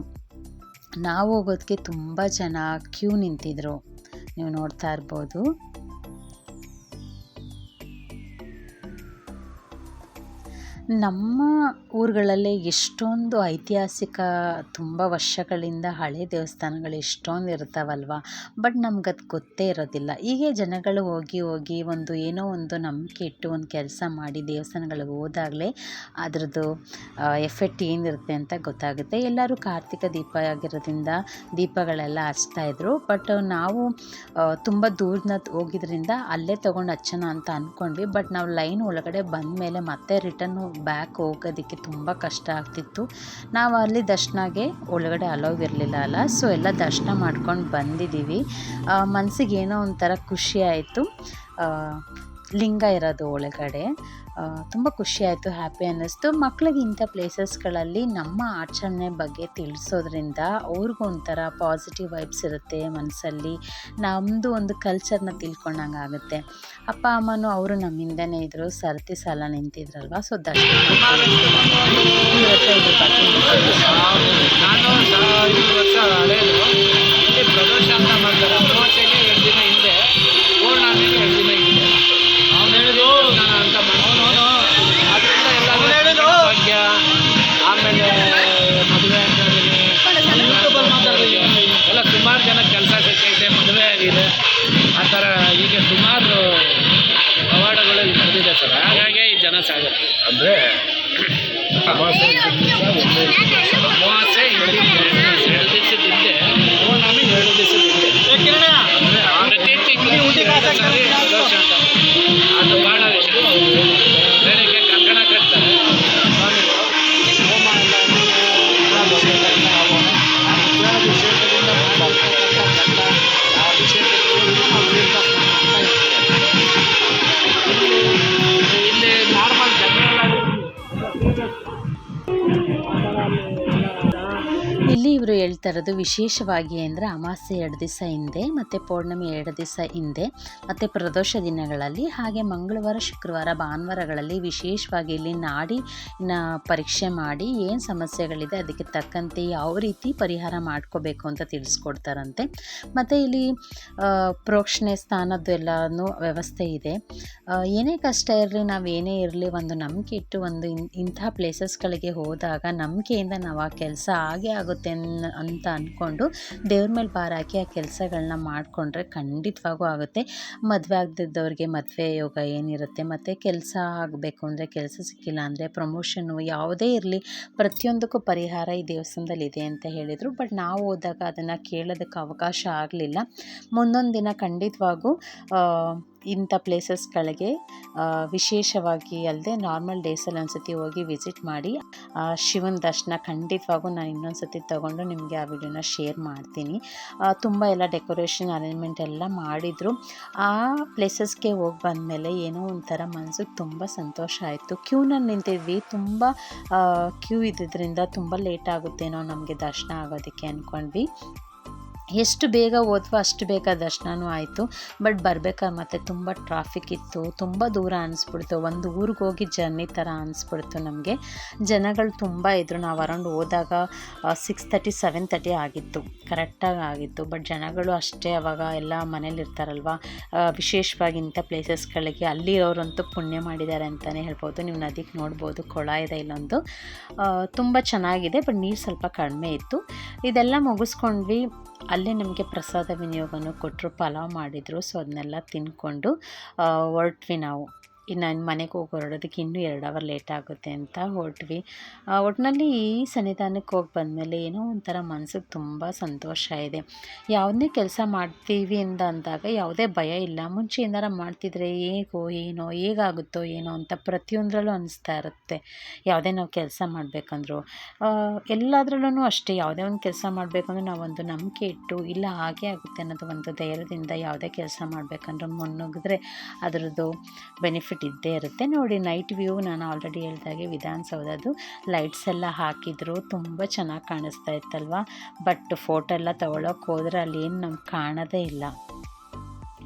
ನಾವು ಹೋಗೋದಕ್ಕೆ ತುಂಬ ಜನ ಕ್ಯೂ ನಿಂತಿದ್ರು. ನೀವು ನೋಡ್ತಾ ಇರ್ಬೋದು. ನಮ್ಮ ಊರುಗಳಲ್ಲೇ ಎಷ್ಟೊಂದು ಐತಿಹಾಸಿಕ ತುಂಬ ವರ್ಷಗಳಿಂದ ಹಳೆ ದೇವಸ್ಥಾನಗಳು ಎಷ್ಟೊಂದು ಇರ್ತಾವಲ್ವ? ಬಟ್ ನಮ್ಗೆ ಅದು ಗೊತ್ತೇ ಇರೋದಿಲ್ಲ. ಹೀಗೆ ಜನಗಳು ಹೋಗಿ ಹೋಗಿ ಒಂದು ಏನೋ ಒಂದು ನಂಬಿಕೆ ಇಟ್ಟು ಒಂದು ಕೆಲಸ ಮಾಡಿ ದೇವಸ್ಥಾನಗಳಿಗೆ ಹೋದಾಗಲೇ ಅದರದ್ದು ಎಫೆಕ್ಟ್ ಏನಿರುತ್ತೆ ಅಂತ ಗೊತ್ತಾಗುತ್ತೆ. ಎಲ್ಲರೂ ಕಾರ್ತಿಕ ದೀಪ ಆಗಿರೋದ್ರಿಂದ ದೀಪಗಳೆಲ್ಲ ಹಚ್ತಾಯಿದ್ರು ಬಟ್ ನಾವು ತುಂಬ ದೂರನ ಹೋಗಿದ್ರಿಂದ ಅಲ್ಲೇ ತೊಗೊಂಡು ಹಚ್ಚೋಣ ಅಂತ ಅಂದ್ಕೊಂಡ್ವಿ ಬಟ್ ನಾವು ಲೈನ್ ಒಳಗಡೆ ಬಂದ ಮೇಲೆ ಮತ್ತೆ ರಿಟರ್ನು ಬ್ಯಾಕ್ ಹೋಗೋದಕ್ಕೆ ತುಂಬ ಕಷ್ಟ ಆಗ್ತಿತ್ತು. ನಾವು ಅಲ್ಲಿ ದರ್ಶನಗೆ ಒಳಗಡೆ ಅಲೋವ್ ಇರಲಿಲ್ಲ ಅಲ್ಲ ಸೊ ಎಲ್ಲ ದರ್ಶನ ಮಾಡ್ಕೊಂಡು ಬಂದಿದ್ದೀವಿ. ಮನಸ್ಸಿಗೆ ಏನೋ ಒಂಥರ ಖುಷಿ ಆಯಿತು. ಲಿಂಗ ಇರೋದು ಒಳಗಡೆ. ತುಂಬ ಖುಷಿ ಆಯಿತು ಹ್ಯಾಪಿ ಅನ್ನಿಸ್ತು. ಮಕ್ಳಿಗೆ ಇಂಥ ಪ್ಲೇಸಸ್ಗಳಲ್ಲಿ ನಮ್ಮ ಆಚರಣೆ ಬಗ್ಗೆ ತಿಳಿಸೋದ್ರಿಂದ ಅವ್ರಿಗೂ ಒಂಥರ ಪಾಸಿಟಿವ್ ವೈಬ್ಸ್ ಇರುತ್ತೆ ಮನಸ್ಸಲ್ಲಿ ನಮ್ಮದು ಒಂದು ಕಲ್ಚರ್ನ ತಿಳ್ಕೊಂಡಂಗೆ ಆಗುತ್ತೆ. ಅಪ್ಪ, ಅಮ್ಮನೂ ಅವರು ನಮ್ಮ ಹಿಂದೆನೇ ಇದ್ದರು ಸರತಿ ಸಾಲ ನಿಂತಿದ್ರಲ್ವ? ಸೊ ದರ್ಶನ ಜನ ಸಾಗುತ್ತೆ ಅಂದರೆ ಅಮಾವಾಸ್ಯೆ ಎರಡು ದಿವಸ ಎರಡು ದಿವಸದ ಹಿಂದೆ ಪೌರ್ಣಮಿ ಎರಡು ದಿವಸದ ಹಿಂದೆ ಅಂದ್ರೆ ಪ್ರತಿ ತಿಂಗಳು ಅಂತ ಅದು ಇರೋದು ವಿಶೇಷವಾಗಿ ಅಂದರೆ ಅಮಾವಾಸ್ಯೆ ಎರಡು ದಿವಸ ಹಿಂದೆ ಮತ್ತು ಪೌರ್ಣಮಿ ಎರಡು ದಿವಸ ಹಿಂದೆ ಮತ್ತು ಪ್ರದೋಷ ದಿನಗಳಲ್ಲಿ ಹಾಗೆ ಮಂಗಳವಾರ, ಶುಕ್ರವಾರ, ಭಾನುವಾರಗಳಲ್ಲಿ ವಿಶೇಷವಾಗಿ ಇಲ್ಲಿ ನಾಡಿನ ಪರೀಕ್ಷೆ ಮಾಡಿ ಏನು ಸಮಸ್ಯೆಗಳಿದೆ ಅದಕ್ಕೆ ತಕ್ಕಂತೆ ಯಾವ ರೀತಿ ಪರಿಹಾರ ಮಾಡ್ಕೋಬೇಕು ಅಂತ ತಿಳಿಸ್ಕೊಡ್ತಾರಂತೆ. ಮತ್ತು ಇಲ್ಲಿ ಪ್ರೋಕ್ಷಣೆ ಸ್ಥಾನದ್ದು ಎಲ್ಲನೂ ವ್ಯವಸ್ಥೆ ಇದೆ. ಏನೇ ಕಷ್ಟ ಇರಲಿ ನಾವು ಏನೇ ಇರಲಿ ಒಂದು ನಂಬಿಕೆ ಇಟ್ಟು ಒಂದು ಇಂಥ ಪ್ಲೇಸಸ್ಗಳಿಗೆ ಹೋದಾಗ ನಂಬಿಕೆಯಿಂದ ನಾವು ಆ ಕೆಲಸ ಹಾಗೆ ಆಗುತ್ತೆ ಅನ್ನ ಅನ್- ಅಂತ ಅಂದ್ಕೊಂಡು ದೇವ್ರ ಮೇಲೆ ಭಾರ ಹಾಕಿ ಆ ಕೆಲಸಗಳನ್ನ ಮಾಡಿಕೊಂಡ್ರೆ ಖಂಡಿತವಾಗೂ ಆಗುತ್ತೆ. ಮದುವೆ ಆಗದಿದ್ದವ್ರಿಗೆ ಮದುವೆ ಯೋಗ ಏನಿರುತ್ತೆ, ಮತ್ತು ಕೆಲಸ ಆಗಬೇಕು ಅಂದರೆ ಕೆಲಸ ಸಿಕ್ಕಿಲ್ಲ ಅಂದರೆ ಪ್ರಮೋಷನ್ನು ಯಾವುದೇ ಇರಲಿ, ಪ್ರತಿಯೊಂದಕ್ಕೂ ಪರಿಹಾರ ಈ ದೇವಸ್ಥಾನದಲ್ಲಿ ಇದೆ ಅಂತ ಹೇಳಿದರು. ಬಟ್ ನಾವು ಹೋದಾಗ ಅದನ್ನು ಕೇಳೋದಕ್ಕೆ ಅವಕಾಶ ಆಗಲಿಲ್ಲ. ಮುಂದೊಂದು ದಿನ ಖಂಡಿತವಾಗೂ ಇಂಥ ಪ್ಲೇಸಸ್ಗಳಿಗೆ ವಿಶೇಷವಾಗಿ ಅಲ್ಲದೆ ನಾರ್ಮಲ್ ಡೇಸಲ್ಲಿ ಒಂದ್ಸತಿ ಹೋಗಿ ವಿಸಿಟ್ ಮಾಡಿ ಆ, ಶಿವನ ದರ್ಶನ ಖಂಡಿತವಾಗೂ ನಾನು ಇನ್ನೊಂದು ಸತಿ ತೊಗೊಂಡು ನಿಮಗೆ ಆ ವಿಡಿಯೋನ ಶೇರ್ ಮಾಡ್ತೀನಿ. ತುಂಬ ಎಲ್ಲ ಡೆಕೋರೇಷನ್ ಅರೇಂಜ್ಮೆಂಟ್ ಎಲ್ಲ ಮಾಡಿದರು. ಆ ಪ್ಲೇಸಸ್ಗೆ ಹೋಗಿ ಬಂದಮೇಲೆ ಏನೋ ಒಂಥರ ಮನಸ್ಸಿಗೆ ತುಂಬ ಸಂತೋಷ ಆಯಿತು. ಕ್ಯೂನಲ್ಲಿ ನಿಂತಿದ್ವಿ. ತುಂಬ ಕ್ಯೂ ಇದ್ದಿದ್ದರಿಂದ ತುಂಬ ಲೇಟ್ ಆಗುತ್ತೇನೋ ನಮಗೆ ದರ್ಶನ ಆಗೋದಕ್ಕೆ ಅಂದ್ಕೊಂಡ್ವಿ ಎಷ್ಟು ಬೇಗ ಹೋದ್ವೋ ಅಷ್ಟು ಬೇಗ ದರ್ಶನವೂ ಆಯಿತು. ಬಟ್ ಬರ್ಬೇಕಾದ್ರೆ ಮತ್ತೆ ತುಂಬ ಟ್ರಾಫಿಕ್ ಇತ್ತು ತುಂಬ ದೂರ ಅನಿಸ್ಬಿಡ್ತು. ಒಂದು ಊರಿಗೆ ಹೋಗಿ ಜರ್ನಿ ಥರ ಅನಿಸ್ಬಿಡ್ತು ನಮಗೆ. ಜನಗಳು ತುಂಬ ಇದ್ದರು ನಾವು ಅರೌಂಡ್ ಹೋದಾಗ ಸಿಕ್ಸ್ ತರ್ಟಿ ಸೆವೆನ್ ತರ್ಟಿ ಆಗಿತ್ತು. ಕರೆಕ್ಟಾಗಿ ಆಗಿತ್ತು. ಬಟ್ ಜನಗಳು ಅಷ್ಟೇ ಅವಾಗ ಎಲ್ಲ ಮನೇಲಿ ಇರ್ತಾರಲ್ವ? ಆ, ವಿಶೇಷವಾಗಿ ಇಂಥ ಪ್ಲೇಸಸ್ಗಳಿಗೆ ಅಲ್ಲಿರೋರಂತೂ ಪುಣ್ಯ ಮಾಡಿದ್ದಾರೆ ಅಂತಲೇ ಹೇಳ್ಬೋದು. ನೀವು ನದಿಗೆ ನೋಡ್ಬೋದು ಕೊಳ ಇದೆ ಇಲ್ಲೊಂದು. ತುಂಬ ಚೆನ್ನಾಗಿದೆ. ಬಟ್ ನೀರು ಸ್ವಲ್ಪ ಕಡಿಮೆ ಇತ್ತು. ಇದೆಲ್ಲ ಮುಗಿಸ್ಕೊಂಡ್ವಿ. ಅಲ್ಲೇ ನಮಗೆ ಪ್ರಸಾದ ವಿನಿಯೋಗನೂ ಕೊಟ್ಟರು ಪಲಾವ್ ಮಾಡಿದರು ಸೊ ಅದನ್ನೆಲ್ಲ ತಿಂದ್ಕೊಂಡು ಆ, ಹೊರಟ್ವಿ ನಾವು. ಇನ್ನು ಮನೆಗೆ ಹೋಗಿ ಹೊರಡೋದಕ್ಕೆ ಇನ್ನೂ ಎರಡು ಅವರ್ ಲೇಟ್ ಆಗುತ್ತೆ ಅಂತ ಹೊರಟ್ವಿ. ಒಟ್ಟಿನಲ್ಲಿ ಈ ಸನ್ನಿಧಾನಕ್ಕೆ ಹೋಗಿ ಬಂದಮೇಲೆ ಏನೋ ಒಂಥರ ಮನಸ್ಸಿಗೆ ತುಂಬ ಸಂತೋಷ ಇದೆ. ಯಾವುದನ್ನೇ ಕೆಲಸ ಮಾಡ್ತೀವಿ ಅಂತ ಅಂದಾಗ ಯಾವುದೇ ಭಯ ಇಲ್ಲ. ಮುಂಚೆ ಏನಾರ ಮಾಡ್ತಿದ್ರೆ ಹೇಗೋ, ಏನೋ, ಹೇಗಾಗುತ್ತೋ, ಏನೋ ಅಂತ ಪ್ರತಿಯೊಂದರಲ್ಲೂ ಅನಿಸ್ತಾ ಇರುತ್ತೆ. ಯಾವುದೇ ನಾವು ಕೆಲಸ ಮಾಡಬೇಕಂದ್ರೂ. ಎಲ್ಲದರಲ್ಲೂ ಅಷ್ಟೇ ಯಾವುದೇ ಒಂದು ಕೆಲಸ ಮಾಡಬೇಕಂದ್ರೆ ನಾವೊಂದು ನಂಬಿಕೆ ಇಟ್ಟು ಇಲ್ಲ ಹಾಗೆ ಆಗುತ್ತೆ ಅನ್ನೋದು ಒಂದು ಧೈರ್ಯದಿಂದ ಯಾವುದೇ ಕೆಲಸ ಮಾಡಬೇಕಂದ್ರೆ ಮುನ್ನುಗ್ಗಿದ್ರೆ ಅದರದ್ದು ಬೆನಿಫಿಟ್ ಇದ್ದೇ ಇರುತ್ತೆ. ನೋಡಿ ನೈಟ್ ವ್ಯೂ ನಾನು ಆಲ್ರೆಡಿ ಹೇಳ್ದಾಗೆ ವಿಧಾನಸೌಧದ್ದು ಲೈಟ್ಸ್ ಎಲ್ಲ ಹಾಕಿದ್ರು. ತುಂಬ ಚೆನ್ನಾಗಿ ಕಾಣಿಸ್ತಾ ಇತ್ತಲ್ವ? ಬಟ್ ಫೋಟೋ ಎಲ್ಲ ತೊಗೊಳಕ್ಕೆ ಹೋದ್ರೆ ಅಲ್ಲಿ ಏನು ನಮ್ಗೆ ಕಾಣೋದೇ ಇಲ್ಲ.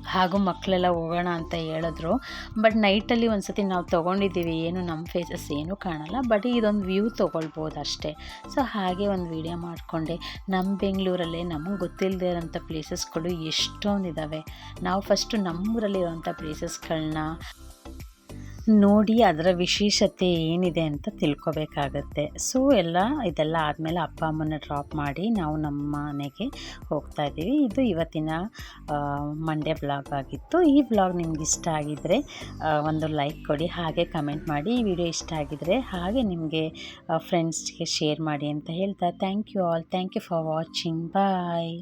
ಹಾಗೂ ಮಕ್ಕಳೆಲ್ಲ ಹೋಗೋಣ ಅಂತ ಹೇಳಿದ್ರು. ಬಟ್ ನೈಟಲ್ಲಿ ಒಂದು ಸತಿ ನಾವು ತೊಗೊಂಡಿದ್ದೀವಿ. ಏನು ನಮ್ಮ ಫೇಸಸ್ ಏನೂ ಕಾಣಲ್ಲ. ಬಟ್ ಇದೊಂದು ವ್ಯೂ ತೊಗೊಳ್ಬೋದು ಅಷ್ಟೇ. ಸೊ ಹಾಗೆ ಒಂದು ವಿಡಿಯೋ ಮಾಡಿಕೊಂಡೆ. ನಮ್ಮ ಬೆಂಗಳೂರಲ್ಲೇ ನಮಗೆ ಗೊತ್ತಿಲ್ಲದೆ ಇರೋಂಥ ಪ್ಲೇಸಸ್ಗಳು ಎಷ್ಟೊಂದಿದ್ದಾವೆ ನಾವು ಫಸ್ಟು ನಮ್ಮೂರಲ್ಲಿರೋಂಥ ಪ್ಲೇಸಸ್ಗಳನ್ನ ನೋಡಿ ಅದರ ವಿಶೇಷತೆ ಏನಿದೆ ಅಂತ ತಿಳ್ಕೊಬೇಕಾಗತ್ತೆ. ಸೊ ಎಲ್ಲ ಇದೆಲ್ಲ ಆದಮೇಲೆ ಅಪ್ಪ ಅಮ್ಮನ ಡ್ರಾಪ್ ಮಾಡಿ ನಾವು ನಮ್ಮ ಮನೆಗೆ ಹೋಗ್ತಾ ಇದ್ದೀವಿ. ಇದು ಇವತ್ತಿನ ಮಂಡ್ಯ ಬ್ಲಾಗ್ ಆಗಿತ್ತು. ಈ ಬ್ಲಾಗ್ ನಿಮ್ಗೆ ಇಷ್ಟ ಆಗಿದ್ದರೆ ಒಂದು ಲೈಕ್ ಕೊಡಿ, ಹಾಗೆ ಕಮೆಂಟ್ ಮಾಡಿ. ಈ ವಿಡಿಯೋ ಇಷ್ಟ ಆಗಿದ್ದರೆ ಹಾಗೆ ನಿಮಗೆ ಫ್ರೆಂಡ್ಸ್ಗೆ ಶೇರ್ ಮಾಡಿ ಅಂತ ಹೇಳ್ತಾ. Thank you all thank you for watching bye